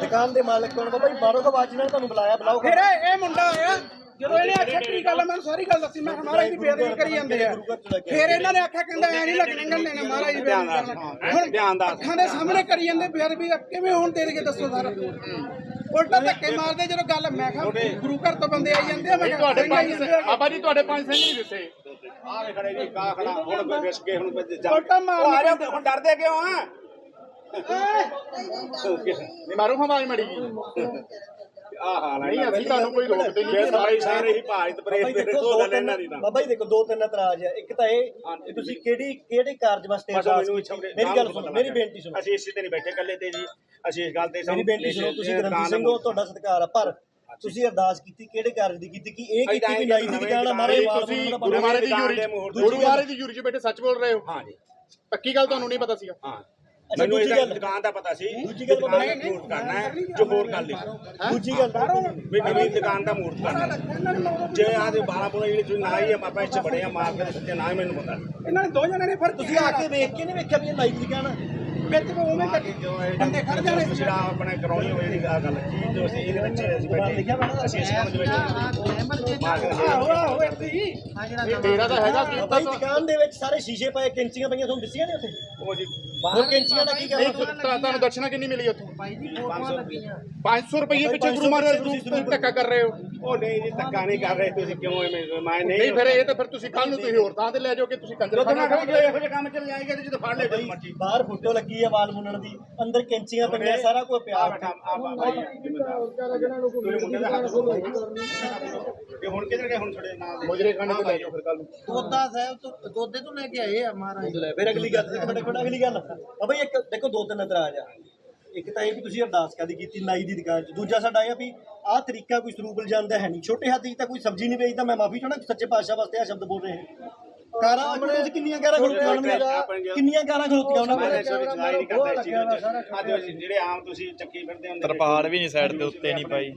ਦੁਕਾਨ ਦੇ ਮਾਲਕ ਕੋਲ ਬਾਬਾ ਜੀ ਮਾਰੋ ਕੋ ਬਾਅਦ ਜਿਹਨਾਂ ਨੇ ਤੁਹਾਨੂੰ ਬੁਲਾਇਆ ਬੁਲਾਓ। ਫਿਰ ਇਹ ਮੁੰਡਾ ਆਇਆ। ਜਦੋਂ ਇਹਨੇ ਆਖਿਆ ਕੀ ਗੱਲ ਆ, ਮੈਨੂੰ ਸਾਰੀ ਗੱਲ ਦੱਸੀ ਮੈਂ ਕਿਹਾ ਮਹਾਰਾਜ ਦੀ ਬੇਅਦਬੀ ਕਰੀ ਜਾਂਦੇ ਆ। ਫਿਰ ਇਹਨਾਂ ਨੇ ਆਖਿਆ ਕਹਿੰਦਾ ਐ ਨਹੀਂ ਲੱਗਣੇ ਗੰਨੇ ਨੇ ਮਹਾਰਾਜ ਦੀ ਬੇਅਦਬੀ ਕਰਨਾ। ਹੁਣ ਧਿਆਨ ਦਾ ਅੱਖਾਂ ਦੇ ਸਾਹਮਣੇ ਕਰੀ ਜਾਂਦੇ ਬੇਅਦਬੀ ਕਿਵੇਂ ਹੋਣ ਦੇ ਕੇ ਦੱਸੋ ਸਰ? ਉਲਟਾ ਧੱਕੇ ਮਾਰਦੇ ਜਦੋਂ ਗੱਲ ਮੈਂ ਕਿਹਾ ਗੁਰੂ ਘਰ ਤੋਂ ਬੰਦੇ ਆਈ ਜਾਂਦੇ ਆ ਮੈਂ ਕਿਹਾ ਤੁਹਾਡੇ ਪੰਜ। ਬਾਬਾ ਜੀ ਤੁਹਾਡੇ ਪੰਜ ਸਿੰਘ ਨਹੀਂ ਦਿੱਤੇ। ਆ ਵੇ ਖੜੇ ਜੀ ਕਾ ਖੜਾ ਹੁਣ ਵਿਸ ਕੇ ਹੁਣ ਉਲਟਾ ਮਾਰ ਆ ਜਾ ਹੁਣ ਡਰਦੇ ਕਿਉਂ ਆ? ਨਹੀਂ ਮਾਰੋ ਆਵਾਜ਼ ਮੜੀ ਜੀ। ਆ ਹਾਲ ਹੈ ਨਹੀਂ ਅਸੀਂ ਤੁਹਾਨੂੰ ਕੋਈ ਰੋਕਦੇ ਨਹੀਂ ਇਹ ਸਾਰੇ ਸਾਰੇ ਹੀ ਭਾਰਤ ਬਾਬਾ ਜੀ ਪ੍ਰੇਮ ਦੇ ਦੇਖੋ ਦੋ ਦੋ ਗੱਲ ਤਿੰਨ ਇਹਨਾਂ ਦੀ ਤਾਂ। ਬਾਬਾ ਜੀ ਦੇਖੋ ਦੋ ਤਿੰਨ ਇਤਰਾਜ਼ ਆ। ਇੱਕ ਤਾਂ ਇਹ ਕਿ ਤੁਸੀਂ ਕਿਹੜੀ ਕਿਹੜੇ ਕਾਰਜ ਵਾਸਤੇ ਬਸ ਅਰਦਾਸ ਮੈਨੂੰ ਕੀਤੀ? ਇੱਛਾ ਮੇਰੀ ਗੱਲ ਸੁਣੋ ਮੇਰੀ ਬੇਨਤੀ ਸੁਣੋ। ਅਸੀਂ ਇਸੇ ਤੇ ਨਹੀਂ ਬੈਠੇ ਇਕੱਲੇ ਤੇ ਜੀ। ਅਸੀਂ ਇਸ ਗੱਲ ਤੇ ਮੇਰੀ ਬੇਨਤੀ ਸੁਣੋ ਤੁਸੀਂ ਗ੍ਰੰਥੀ ਸਿੰਘ ਹੋ ਤੁਹਾਡਾ ਸਤਿਕਾਰ ਆ ਪਰ ਤੁਸੀਂ ਅਰਦਾਸ ਕੀਤੀ ਕਿਹੜੇ ਕਾਰਜ ਦੀ ਕੀਤੀ ਕਿ ਇਹ ਕੀਤੀ ਵੀ ਨਾਈ ਦੀ ਦੁਕਾਨ ਆ ਮਾਰੇ ਵਾਲ ਤੁਸੀਂ ਬੁੱਲਣ ਦਾ ਗੁਰੂ ਮਹਾਰਾਜ ਦੀ ਦੁਕਾਨ ਯੂਰੀ ਦੇ ਮੁਹੂਰਤ ਗੁਰੂ ਮਹਾਰਾਜ ਦੀ ਯੂਰੀ ਚ ਬੈਠੇ ਸੱਚ ਬੋਲ ਰਹੇ ਹੋ। ਹਾਂ ਜੀ ਪੱਕੀ ਗੱਲ ਤੁਹਾਨੂੰ ਨਹੀਂ ਪਤਾ ਸੀਗਾ। ਹਾਂ। ਮੈਨੂੰ ਦੂਜੀ ਇਹ ਗੱਲ- ਦੁਕਾਨ ਦਾ ਪਤਾ ਸੀ ਦੂਜੀ ਗੱਲ ਦੁਕਾਨ ਦਾ ਮੂਰਤ ਕਰਨਾ ਹੈ ਜੋ ਹੋਰ ਗੱਲ ਨਹੀਂ। ਦੂਜੀ ਗੱਲ ਵੀ ਨਵੀਂ ਦੁਕਾਨ ਦਾ ਮੂਰਤ ਕਰਨਾ। ਜੇ ਆ ਦੇ 12 ਬੋਲੇ ਜਿਹੜੀ ਤੁਸੀਂ ਨਾ ਹੀ ਆਪਾਂ ਇੱਥੇ ਬੜੇ ਆ ਮਾਰ ਕੇ ਸੱਚੇ ਨਾ ਹੀ ਮੈਨੂੰ ਪਤਾ। ਇਹਨਾਂ ਨੇ ਦੋ ਜਣਿਆਂ ਨੇ ਫਿਰ ਤੁਸੀਂ ਆ ਕੇ ਵੇਖ ਕੇ ਨਹੀਂ ਵੇਖਿਆ ਵੀ ਇਹ ਦੀ ਦੁਕਾਨ ਵਿੱਚ ਕੋ ਉਵੇਂ ਕੱਢੀ ਬੰਦੇ ਖੜ ਜਾਣੇ ਸੀ। ਜਿਹੜਾ ਆਪਣੇ ਕਰਾਉਣੀ ਹੋਈ ਜਿਹੜੀ ਆ ਗੱਲ ਕੀ ਜੋ ਅਸੀਂ ਇਹਦੇ ਵਿੱਚ ਅਸੀਂ ਬੈਠੇ। ਅਸੀਂ ਇਸ ਕੰਮ ਦੇ ਵਿੱਚ ਮਾਰ ਕੇ ਅਸੀਂ ਆਹੋ ਆਹੋ ਇੱਥੇ ਹੀ। ਇਹ ਡੇਰਾ ਤਾਂ ਹੈਗਾ ਕੀ ਬਾਬਾ ਜੀ ਦੁਕਾਨ ਦੇ ਵਿੱਚ ਸਾਰੇ ਸ਼ੀਸ਼ੇ ਪਏ ਕੈਂਚੀਆਂ ਪਈਆਂ ਤੁਹਾਨੂੰ ਦਿਸੀਆਂ ਨੇ ਉੱਥੇ? ਉਹ ਜੀ। ਉਹ ਕੈਂਚੀਆਂ ਦਾ ਕੀ ਨਹੀਂ ਕਰਨਾ? ਤੁਹਾ- ਤੁਹਾਨੂੰ ਦਕਸ਼ਨਾ ਕਿੰਨੀ ਮਿਲੀ ਉੱਥੋਂ? 500 ਰੁਪਏ। ਪਿੱਛੇ ਗੁਰੂ ਮਹਾਰਾਜ ਧੱਕਾ ਕਰ ਰਹੇ ਹੋ। ਉਹ ਨਹੀਂ ਜੀ ਧੱਕਾ ਨਹੀਂ ਕਰ ਰਹੇ ਤੁਸੀਂ ਕਿਉਂ ਐਵੇਂ? ਮੈਂ ਨਹੀਂ ਨਹੀਂ ਫਿਰ ਇਹ ਤਾਂ ਫਿਰ ਤੁਸੀਂ ਕੱਲ ਨੂੰ ਤੁਸੀਂ ਹੋਰ ਥਾਂ ਤੇ ਲੈ ਜਾਓ ਕਿ ਤੁਸੀਂ ਕੰਜਰ ਜਦੋਂ ਨਾ ਖਾਓਗੇ। ਇਹੋ ਜਿਹੇ ਕੰਮ ਚੱਲ ਜਾਏਗਾ ਤੇ ਜਦੋਂ ਫੜ ਲੈ ਜਦੋਂ ਮਰਜ਼ੀ। ਬਾਹਰ ਫੋਟੋ ਲੱਗੀ ਆ ਵਾਲ ਮੁੰਨਣ ਦੀ ਅੰਦਰ ਕੈਂਚੀਆਂ ਪਈਆਂ ਸਾਰਾ ਕੁਝ ਪਿਆ। ਇਹ ਹੁਣ ਕਿਧਰ ਗਏ ਹੁਣ ਛੜੇ ਨਾਲ ਮੁਜਰੇ ਖਾਣੇ ਤੇ ਲੈ ਜਾਓ ਫਿਰ ਕੱਲ ਨੂੰ। ਤੋਦਾ ਸਾਹਿਬ ਤੋਂ ਤੋਦੇ ਤੋਂ ਲੈ ਕੇ ਆਏ ਆ ਮਹਾਰਾਜ। ਫਿਰ ਅਗਲੀ ਗੱਲ ਇੱਕ ਮਿੰਟ ਖੜਾ ਅਗਲੀ ਗੱਲ। ਇੱਕ ਦੇਖੋ ਦੋ ਤਿੰਨ ਇਤਰਾਜ਼ ਆ। ਇੱਕ ਤਾਂ ਇਹ ਵੀ ਤੁਸੀਂ ਅਰਦਾਸ ਕਾਦੀ ਕੀਤੀ ਨਾਈ ਦੀ ਦੁਕਾਨ 'ਚ। ਦੂਜਾ ਸਾਡਾ ਇਹ ਵੀ ਆਹ ਤਰੀਕਾ ਕੋਈ ਸਰੂਪ ਜਾਂਦਾ ਹੈ ਨਹੀਂ। ਛੋਟੇ ਹੱਥ 'ਚ ਤਾਂ ਕੋਈ ਸਬਜ਼ੀ ਨਹੀਂ ਵੇਚਦਾ ਮੈਂ ਮਾਫੀ ਚਾਹਣਾ ਸੱਚੇ ਪਾਤਸ਼ਾਹ ਵਾਸਤੇ ਆ ਸ਼ਬਦ ਬੋਲ ਰਹੇ ਹਾਂ ਕਾਰਾਂ ਆਪਣੇ ਵਿੱਚ ਕਿੰਨੀਆਂ ਕਾਰਾਂ ਖਲੋਤੀਆਂ ਹੋਣਗੀਆਂ ਕਿੰਨੀਆਂ ਕਾਰਾਂ ਖਲੋਤੀਆਂ ਉਹਨਾਂ ਕੋਲ ਜਿਹੜੇ ਆਮ ਤੁਸੀਂ ਚੱਕੀ ਫਿਰਦੇ ਹੁੰਦੇ ਤਰਪਾਲ ਵੀ ਨਹੀਂ ਸਾਈਡ ਦੇ ਉੱਤੇ ਨਹੀਂ ਪਾਈ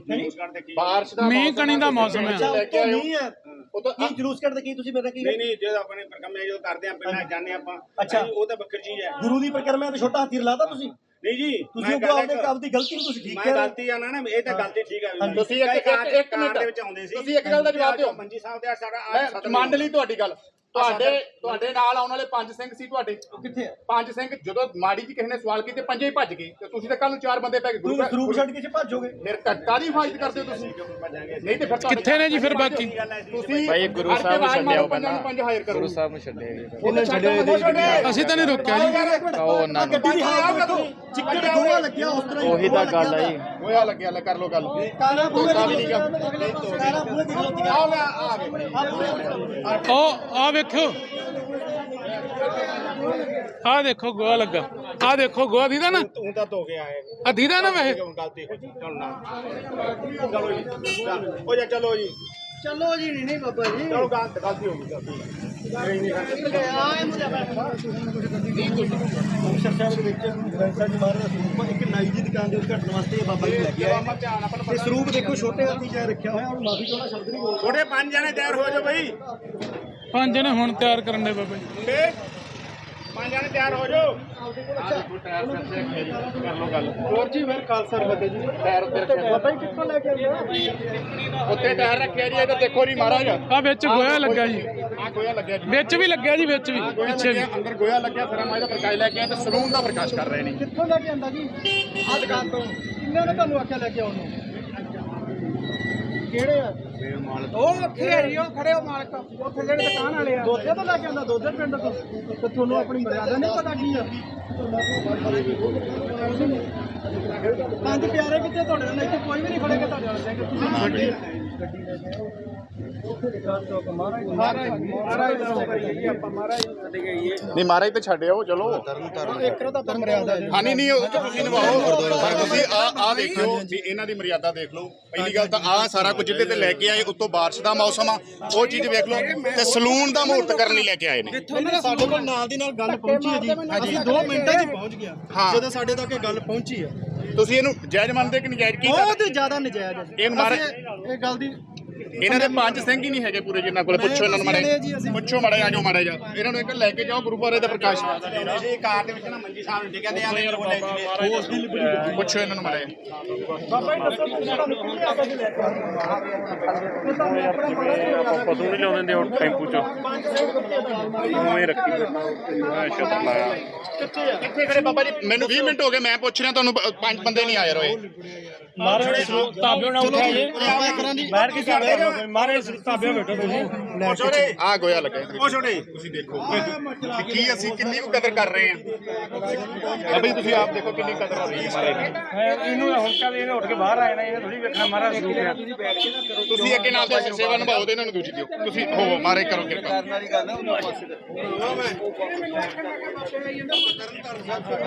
ਬਾਰਿਸ਼ ਦਾ ਮੀਂਹ ਕਣੀ ਦਾ ਮੌਸਮ ਹੈ। ਨਹੀਂ ਹੈ। ਉਹ ਤਾਂ ਕੀ ਜਲੂਸ ਕੱਢਦੇ ਕੀ ਤੁਸੀਂ ਮੇਰੇ ਨਾਲ ਕੀ ਨਹੀਂ ਨਹੀਂ ਜੇ ਆਪਣੇ ਕੰਮੇ ਜਦੋਂ ਕਰਦੇ ਆ ਪਹਿਲਾਂ ਜਾਂਦੇ ਆਪਾਂ। ਅੱਛਾ। ਉਹ ਤਾਂ ਵੱਖਰੀ ਚੀਜ਼ ਹੈ। ਗੁਰੂ ਦੀ ਪਰਿਕਰਮਾ ਤੇ ਛੋਟਾ ਹਾਥੀ ਰਲਾਤਾ ਤੁਸੀਂ? ਨਹੀਂ ਜੀ ਤੁਸੀਂ ਉਹ ਇੱਕ- ਕੰਮ ਦੀ ਗਲਤੀ ਨੂੰ ਤੁਸੀਂ ਠੀਕ ਕਰ। ਗਲਤੀ ਆ ਨਾ ਨਾ ਇਹ ਤਾਂ ਗਲਤੀ ਠੀਕ ਹੈ ਹਾਂਜੀ, ਤੁਸੀਂ ਇੱਕ- ਇੱਕ- ਮਿੰਟ। ਦੇ ਵਿੱਚ ਆਉਂਦੇ ਸੀ। ਤੁਸੀਂ ਇੱਕ ਗੱਲ ਦਾ ਜਵਾਬ ਦਿਓ। ਮੰਜੀ ਸਾਹਿਬ ਦੇ ਸਾਡਾ ਮੈਂ ਮੰਨ ਲਈ ਤੁਹਾਡੀ ਗੱਲ। ਤੁਹਾਡੇ ਤੁਹਾਡੇ ਨਾਲ ਆਉਣ ਵਾਲੇ ਪੰਜ ਸਿੰਘ ਸੀ ਤੁਹਾਡੇ। ਕਿੱਥੇ ਆ? ਪੰਜ ਸਿੰਘ ਜਦੋਂ ਮਾੜੀ ਜੀ ਕਿਸੇ ਨੇ ਸਵਾਲ ਕੀਤੇ ਪੰਜੇ ਹੀ ਭੱਜ ਗਏ। ਤੇ ਤੁਸੀਂ ਤਾਂ ਕੱਲ ਨੂੰ ਚਾਰ ਬੰਦੇ ਪੈ ਗਏ। ਗੁਰੂ ਤੂੰ ਸਰੂਪ ਛੱਡ ਕੇ ਚ ਭੱਜੋਗੇ ਫਿਰ ਕਾਦੀ ਫਾਇਦ ਕਰਦੇ ਹੋ ਤੁਸੀਂ? ਨਹੀਂ ਤੇ ਫਿਰ ਤੁਹਾਡੇ- ਕਿੱਥੇ ਨੇ ਜੀ ਫਿਰ ਬਾਕੀ? ਤੁਸੀਂ ਭਾਈ ਗੁਰੂ ਸਾਹਿਬ ਨੂੰ ਛੱਡਿਓ ਪਹਿਲਾਂ। ਪੰਜਾਂ ਹਾਇਰ ਕਰੋ। ਗੁਰੂ ਸਾਹਿਬ ਨੂੰ ਛੱਡਿਆ ਉਹਨੇ ਛੱਡਿਆ ਅਸੀਂ ਤਾਂ ਨਹੀਂ ਰੋਕਿਆ ਜੀ। ਕਹੋ ਉਹਨਾਂ ਨੂੰ ਦੀ ਚਿੱਕੜ ਗੋਆ ਲੱਗਿਆ ਉਸ ਤਰ੍ਹਾਂ ਹੀ। ਉਹੀ ਤਾਂ ਗੱਲ ਆ ਜੀ। ਹੋਇਆ ਲੱਗਿਆ ਲੈ ਕਰ ਲੋ ਗੱਲ। ਕਾਰਾਂ ਪੂਰੇ ਵੀ ਨੀਗਾ। ਕਾਰਾਂ ਪੂਰੇ ਦੀ ਖਲੋਤੀਆਂ ਆਓ ਲੈ ਆ ਗਏ ਉਹ ਆ ਵੇਖੋ ਆ ਦੇਖੋ ਗੋਆ ਲੱਗਾ ਆ ਦੇਖੋ ਗੋਆ ਦੀਦਾ ਨਾ ਤੂੰ ਤਾਂ ਧੋ ਕੇ ਆਏ ਆ ਦੀਦਾ ਨਾ ਵੈਸੇ ਹੁਣ ਗਲਤੀ ਹੋ ਗਈ ਚਲ ਨਾ ਚਲੋ ਜੀ ਚੱਲ, ਹੋ ਜਾ ਚਲੋ ਜੀ ਚਲੋ ਜੀ ਨਹੀਂ ਨਹੀਂ ਬਾਬਾ ਜੀ ਚਲੋ ਗਲਤ ਗਲਤੀ ਹੋ ਗਈ ਗਲਤੀ ਮੁਕਤਸਰ ਸਾਹਿਬ ਦੇ ਵਿੱਚ ਗ੍ਰੰਥਾਂ ਜੀ ਮਹਾਰਾਜ ਦਾ ਸਰੂਪ ਇੱਕ ਨਾਈ ਦੀ ਦੁਕਾਨ ਦੇ ਉਦਘਾਟਨ ਵਾਸਤੇ ਇਹ ਬਾਬਾ ਜੀ ਲੈ ਕੇ ਆਏ ਧਿਆਨ ਆਪਣਾ ਤੇ ਸਰੂਪ ਦੇਖੋ ਛੋਟੇ ਹਾਥੀ ਜਿਹਾ ਰੱਖਿਆ ਹੋਇਆ ਹੁਣ ਮਾਫੀ ਚਾਹਣਾ ਸ਼ਬਦ ਨਹੀਂ ਬੋਲ ਥੋੜੇ ਪੰਜ ਜਣੇ ਤਿਆਰ ਹੋ ਜਾਓ ਬਈ ਪੰਜ ਨੇ ਹੁਣ ਤਿਆਰ ਕਰਨ ਦੇ ਬਾਬਾ ਜੀ। ਮੁੰਡੇ ਪੰਜ ਜਣੇ ਤਿਆਰ ਹੋ ਜਾਓ। ਟਾਇਰ ਫਿਰ ਸੇ ਕਰ ਲੋ ਗੱਲ ਹੋਰ ਜੀ ਫਿਰ ਖਾਲਸਾ ਫਤਿਹ ਜੀ। ਟਾਇਰ ਉੱਤੇ ਰੱਖਿਆ ਬਾਬਾ ਜੀ ਕਿੱਥੋਂ ਲੈ ਕੇ ਆਏ ਉੱਤੇ ਟਾਇਰ ਰੱਖਿਆ ਜੀ ਇੱਧਰ ਦੇਖੋ ਜੀ ਮਹਾਰਾਜ। ਆ ਵਿੱਚ ਗੋਇਆ ਲੱਗਾ ਜੀ। ਆ ਗੋਇਆ ਲੱਗਿਆ ਜੀ। ਵਿੱਚ ਵੀ ਲੱਗਿਆ ਜੀ ਵਿੱਚ ਵੀ। ਗੋਇਆ ਪਿੱਛੇ ਵੀ। ਲੱਗਿਆ ਅੰਦਰ ਗੋਇਆ ਲੱਗਿਆ ਫਿਰ ਮੈਂ ਇਹਦਾ ਪ੍ਰਕਾਸ਼ ਲੈ ਕੇ ਆਇਆ ਤੇ ਸਲੂਨ ਦਾ ਪ੍ਰਕਾਸ਼ ਕਰ ਰਹੇ ਨੇ ਕਿੱਥੋਂ ਲੈ ਕੇ ਆਂਦਾ ਜੀ? ਆਹ ਦੁਕਾਨ ਤੋਂ। ਕਿੰਨੇ ਨੇ ਤੁਹਾਨੂੰ ਆਖਿਆ ਲੈ ਕੇ ਆਉਣ ਨੂੰ? ਕਿਹੜੇ ਆ? ਉਹ ਉੱਥੇ ਹੈ ਜੀ ਉਹ ਖੜੇ ਉਹ ਮਾਲਕ। ਉੱਥੇ ਜਿਹੜੇ ਦੁਕਾਨ ਵਾਲੇ ਆ। ਦੋਦੇ ਤੋਂ ਲੈ ਕੇ ਆਉਂਦਾ ਦੋਦੇ ਪਿੰਡ ਤੋਂ। ਤੇ ਤੁਹਾਨੂੰ ਆਪਣੀ ਮਰਿਆਦਾ ਨਹੀਂ ਪਤਾ ਕੀ ਆ? ਪੰਜ ਪਿਆਰੇ ਕਿੱਥੇ ਤੁਹਾਡੇ ਨਾਲ ਇੱਥੇ ਕੋਈ ਵੀ ਨਹੀਂ ਖੜੇਗਾ ਤੁਹਾਡੇ ਨਾਲ ਸਿੰਘ ਤੁਸੀਂ ਗੱਡੀ ਆਪਾਂ ਮਹਾਰਾਜ ਨਹੀਂ ਮਹਾਰਾਜ ਤੇ ਛੱਡਿਓ ਚਲੋ। ਇੱਕ ਤਾਂ ਮਰਿਆਦਾ ਹਾਂ ਨਹੀਂ ਨਹੀਂ ਉਹ ਤਾਂ ਤੁਸੀਂ ਨਿਭਾਓ। ਪਰ ਤੁਸੀਂ ਆ ਆ ਦੇਖਿਓ ਵੀ ਇਹਨਾਂ ਦੀ ਮਰਿਆਦਾ ਦੇਖ ਲਓ। ਪਹਿਲੀ ਗੱਲ ਤਾਂ ਆ ਸਾਰਾ ਕੁਝ ਜਿੱਤੇ ਤੇ ਲੈ ਕੇ ਆਏ ਉੱਤੋਂ ਬਾਰਿਸ਼ ਦਾ ਮੌਸਮ ਆ ਉਹ ਚੀਜ਼ ਵੇਖ ਲਓ। ਤੇ ਸਲੂਨ ਦਾ ਮਹੂਰਤ ਕਰਨ ਲਈ ਲੈ ਕੇ ਆਏ ਨੇ। ਸਾਡੇ ਕੋਲ ਨਾਲ ਦੀ ਨਾਲ ਗੱਲ ਪਹੁੰਚੀ ਹੈ ਜੀ। ਅਸੀਂ 2 ਮਿੰਟਾਂ 'ਚ ਪਹੁੰਚ ਗਿਆ। ਹਾਂ। ਜਦੋਂ ਸਾਡੇ ਤੱਕ ਇਹ ਗੱਲ ਪਹੁੰਚੀ ਹੈ। ਤੁਸੀਂ ਇਹਨੂੰ ਜਾਇਜ਼ ਮੰਨਦੇ ਕਿ ਨਜਾਇਜ਼ ਕੀ ਬਹੁਤ ਜ਼ਿਆਦਾ ਨਜਾਇਜ਼ ਹੈ ਇਹ ਮਾਰੇ- ਅਸੀਂ ਇਹ ਗੱਲ ਦੀ ਇਹਨਾਂ ਦੇ ਪੰਜ ਸਿੰਘ ਹੀ ਨਹੀਂ ਹੈਗੇ ਪੂਰੇ ਜਿੰਨਾਂ ਕੋਲੇ। ਪੁੱਛੋ ਇਹਨਾਂ ਨੂੰ ਮਾੜੇ ਜੀ, ਪੁੱਛੋ ਮਾੜੇ ਆ ਜਾਓ ਮਾੜੇ ਜਾ ਇਹਨਾਂ ਨੂੰ ਇੱਕ ਲੈ ਕੇ ਜਾਓ ਗੁਰੂ ਬਾਰੇ ਦਾ ਪ੍ਰਕਾਸ਼। ਇਹ ਕਾਰ ਦੇ ਵਿੱਚ ਨਾ ਮੰਜੀ ਸਾਹਿਬ ਨੇ ਕਹਿੰਦੇ ਆ ਦੇ ਕੋਲੇ ਜੀ ਪੁੱਛੋ ਇਹਨਾਂ ਨੂੰ ਮਾੜੇ ਪਦੋਂ ਨਹੀਂ ਲਾਉਂਦੇ ਨੇ ਉਹ ਟੈਂਪੂ ਚ। ਉਵੇਂ ਰੱਖੀ ਮੈਂ ਸ਼ਬਦ ਲਾਇਆ। ਕਿੱਥੇ ਖੜੇ ਬਾਬਾ ਜੀ? ਮੈਨੂੰ 20 ਮਿੰਟ ਹੋ ਗਏ ਮੈਂ ਪੁੱਛ ਰਿਹਾ ਤੁਹਾਨੂੰ ਪੰਜ ਬੰਦੇ ਨਹੀਂ ਆਏ ਰੋਏ ਮਾਰੇ ਸਿਰ ਤਾਬੇ ਬੈਠੋ ਤੁਸੀਂ। ਆ ਗੋਇਆ ਲੱਗਾ ਉਹ ਛੋਟੇ। ਤੁਸੀਂ ਦੇਖੋ। ਵੀ ਕੀ ਅਸੀਂ ਕਿੰਨੀ ਕੁ ਕਦਰ ਕਰ ਰਹੇ ਆ ਅਭੀ ਤੁਸੀਂ ਆਪ ਦੇਖੋ ਕਿੰਨੀ ਕਦਰ ਹੋ ਰਹੀ ਹੈ ਮਾਰੇ ਦੀ। ਇਹਨੂੰ ਹੁਣ ਕਦੇ ਇਹਨੇ ਉੱਠ ਕੇ ਬਾਹਰ ਆ ਜਾਣਾ ਇਹ ਥੋੜੀ ਵੇਖਣਾ ਮਾਰਾ ਸਰੂਪ ਆ। ਤੁਸੀਂ ਅੱਗੇ ਨਾਲ ਦੇ ਸੇਵਾ ਨਿਭਾਓ ਤੇ ਇਹਨਾਂ ਨੂੰ ਦੂਜੀ ਦਿਓ। ਤੁਸੀਂ ਹੋ ਮਾਰੇ ਕਰੋ ਕਿਰਪਾ। ਕਰਨ ਵਾਲੀ ਗੱਲ ਹੈ ਉਹਨੂੰ ਪਾਸੇ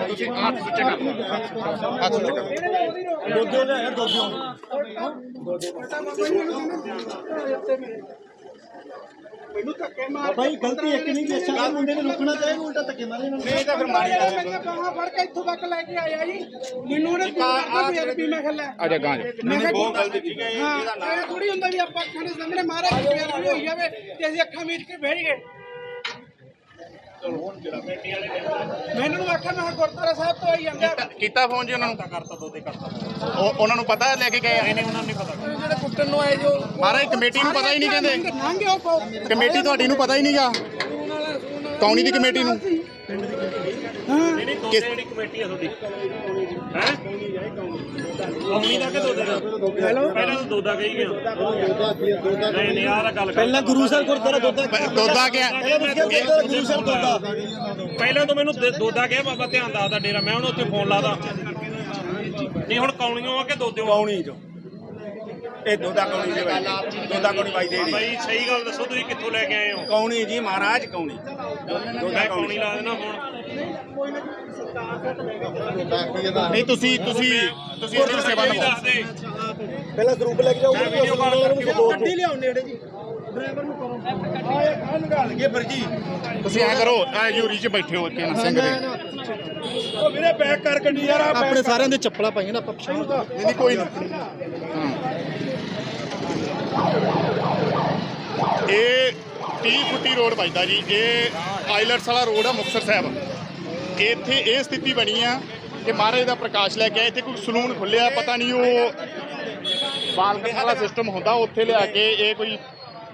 ਤੁਸੀਂ ਹੱਥ ਸੁੱਚੇ ਕਰ ਲਓ। ਹੱਥ ਸੁੱਚੇ ਕਰੋ ਭਾਈ ਗਲਤੀ ਇੱਕ ਨਹੀਂ ਕਿ ਚਾਰ ਮੁੰਡੇ ਨੇ ਰੁਕਣਾ ਚਾਹੀਦਾ ਉਲਟਾ ਧੱਕੇ ਮਾਰੇ ਇਹਨਾਂ ਨੇ। ਨਹੀਂ ਤਾਂ ਫਿਰ ਮਾਰੀ ਮੈਂ ਬਾਹਾਂ ਫੜ ਕੇ ਇੱਥੋਂ ਤੱਕ ਲੈ ਕੇ ਆਇਆ ਜੀ। ਮੈਨੂੰ ਉਹਨੇ ਬੇਅਦਬੀ ਮੈਂ ਖੱਲਾ ਜਾ ਗਾਂ ਜਾ। ਮੈਂ ਕਿਹਾ ਬਹੁਤ ਗਲਤੀ ਠੀਕ ਹੈ ਇਹਦਾ ਇਹ ਥੋੜੀ ਹੁੰਦਾ ਵੀ ਆਪਾਂ ਅੱਖਾਂ ਦੇ ਸਾਹਮਣੇ ਮਾਰੇ ਕਿ ਹੋਈ ਜਾਵੇ ਤੇ ਅਸੀਂ ਅੱਖਾਂ ਮੀਚ ਕੇ ਬਹਿ ਗਏ ਮੈਨੂੰ ਨੂੰ ਆਖਿਆ ਮੈਂ ਕਿਹਾ ਗੁਰਦੁਆਰਾ ਸਾਹਿਬ ਤੋਂ ਆਈ ਜਾਂਦੇ। ਆ ਕੀਤਾ ਫੋਨ ਜੀ ਉਹਨਾਂ ਨੂੰ? ਕਰਤਾ ਦੋ ਤੇ ਕਰਤਾ। ਉਹ ਉਹਨਾਂ ਨੂੰ ਪਤਾ ਹੈ ਲੈ ਕੇ ਗਏ? ਇਹਨੇ ਉਹਨਾਂ ਨੂੰ ਨਹੀਂ ਪਤਾ। ਜਿਹੜੇ ਕੁੱਟਣ ਨੂੰ ਆਏ ਜੋ ਮਹਾਰਾਜ ਕਮੇਟੀ ਨੂੰ ਪਤਾ ਹੀ ਨਹੀਂ ਕਹਿੰਦੇ। ਕਮੇਟੀ ਤੁਹਾਡੀ ਨੂੰ ਪਤਾ ਹੀ ਨਹੀਂਗਾ ਕੌਣੀ ਦੀ ਕਮੇਟੀ ਨੂੰ? ਕਿਸ ਕਮੇਟੀ ਆ ਤੁਹਾਡੀ। ਹੈ? ਕੌਣੀ ਦਾ ਕਿ ਦੋਦੇ ਦਾ? ਪਹਿਲਾਂ ਤਾਂ ਦੋਦਾ ਕਹੀ ਗਿਆ। ਨਹੀਂ ਨਹੀਂ ਆਹ ਤਾਂ ਗੱਲ ਕਰ ਪਹਿਲਾਂ ਗੁਰੂ ਸਾਹਿਬ ਗੁਰਦੁਆਰਾ ਦੋਦਾ ਦੋਦਾ ਗਿਆ ਗੁਰੂ ਸਾਹਿਬ ਦੋਦਾ ਪਹਿਲਾਂ ਤਾਂ ਮੈਨੂੰ ਦੋਦਾ ਕਿਹਾ ਬਾਬਾ ਧਿਆਨ ਦੱਸਦਾ ਡੇਰਾ। ਮੈਂ ਉਹਨੂੰ ਉੱਥੇ ਫੋਨ ਲਾਦਾ। ਨਹੀਂ ਹੁਣ ਕੌਣੀਓ ਆ ਕਿ ਦੋਦਿਓ? ਕੌਣੀ ਚ ਇਹ ਦੋਦਾ ਕੌਣੀ ਦੇ ਬਾਈ। ਦੋਦਾ ਕੌਣੀ ਬਾਈ ਦੇ ਬਾਈ ਸਹੀ ਗੱਲ ਦੱਸੋ ਤੁਸੀਂ ਕਿੱਥੋਂ ਲੈ ਕੇ ਆਏ ਹੋ? ਕੌਣੀ ਜੀ ਮਹਾਰਾਜ ਕੌਣੀ। ਮੈਂ ਕੌਣੀ। ਲਾ ਦੇਣਾ ਹੁਣ। ਨਹੀਂ ਤੁਸੀਂ ਤੁਸੀਂ ਤੁਸੀਂ ਇਹਦੀ ਸੇਵਾ ਨਿਭਾਓ ਪਹਿਲਾਂ ਗਰੁੱਪ ਲੈ ਕੇ ਜਾਓ ਗੱਡੀ ਲਿਆਓ ਨੇੜੇ ਜੀ। ਡਰਾਈਵਰ ਨੂੰ ਕਰੋ। ਆ ਇਹ ਕਾਹ ਨਿਕਾਲ ਗਏ ਫਿਰ ਜੀ ਤੁਸੀਂ ਐ ਕਰੋ ਆ ਯੂਰੀ 'ਚ ਬੈਠੇ ਹੋ ਕੇ ਸਿੰਘ ਦੇ। ਉਹ ਵੀਰੇ ਬੈਕ ਕਰ ਗੱਡੀ ਯਾਰ ਆਪਣੇ ਸਾਰਿਆਂ ਦੇ ਚੱਪਲਾਂ ਪਾਈਆਂ ਨਾ ਆਪਾਂ ਨਹੀਂ ਨਹੀਂ ਕੋਈ ਨਹੀਂ। ਇਹ 30 ਫੁੱਟੀ ਰੋਡ ਵੱਜਦਾ ਜੀ ਇਹ ਆਈਲਟਸ ਵਾਲਾ ਰੋਡ ਆ ਮੁਕਤਸਰ ਸਾਹਿਬ। ਇੱਥੇ ਇਹ ਸਥਿਤੀ ਬਣੀ ਆ ਕਿ ਮਹਾਰਾਜ ਦਾ ਪ੍ਰਕਾਸ਼ ਲੈ ਕੇ ਆਏ ਇੱਥੇ ਕੋਈ ਸਲੂਨ ਖੁੱਲਿਆ ਪਤਾ ਨਹੀਂ ਉਹ ਬਾਲਕਨ ਵਾਲਾ ਸਿਸਟਮ ਹੁੰਦਾ ਉੱਥੇ ਲਿਆ ਕੇ ਇਹ ਕੋਈ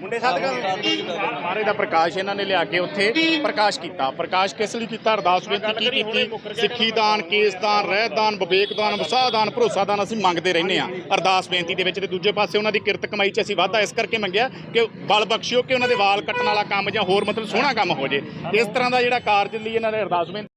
ਮੁੰਡੇ ਸਾਧ ਮਹਾਰਾਜ ਦਾ ਪ੍ਰਕਾਸ਼ ਇਹਨਾਂ ਨੇ ਲਿਆ ਕੇ ਉੱਥੇ ਪ੍ਰਕਾਸ਼ ਕੀਤਾ। ਪ੍ਰਕਾਸ਼ ਕਿਸ ਲਈ ਕੀਤਾ? ਅਰਦਾਸ ਬੇਨਤੀ ਕੀ ਕੀਤੀ। ਸਿੱਖੀ ਦਾਨ ਕੇਸ ਦਾਨ ਰਹਿਤ ਦਾਨ ਵਿਵੇਕ ਦਾਨ ਵਸਾਹ ਦਾਨ ਭਰੋਸਾ ਦਾਨ ਅਸੀਂ ਮੰਗਦੇ ਰਹਿੰਦੇ ਆ ਅਰਦਾਸ ਬੇਨਤੀ ਦੇ ਵਿੱਚ ਤੇ ਦੂਜੇ ਪਾਸੇ ਉਹਨਾਂ ਦੀ ਕਿਰਤ ਕਮਾਈ 'ਚ ਅਸੀਂ ਵਾਧਾ ਇਸ ਕਰਕੇ ਮੰਗਿਆ ਕਿ ਬਲ ਬਖਸ਼ਿਓ ਕਿ ਉਹਨਾਂ ਦੇ ਵਾਲ ਕੱਟਣ ਵਾਲਾ ਕੰਮ ਜਾਂ ਹੋਰ ਮਤਲਬ ਸੋਹਣਾ ਕੰਮ ਹੋ ਜੇ। ਇਸ ਤਰ੍ਹਾਂ ਦਾ ਜਿਹੜਾ ਕਾਰਜ ਲਈ ਇਹਨਾਂ ਨੇ ਅਰਦਾਸ ਬੇਨਤੀ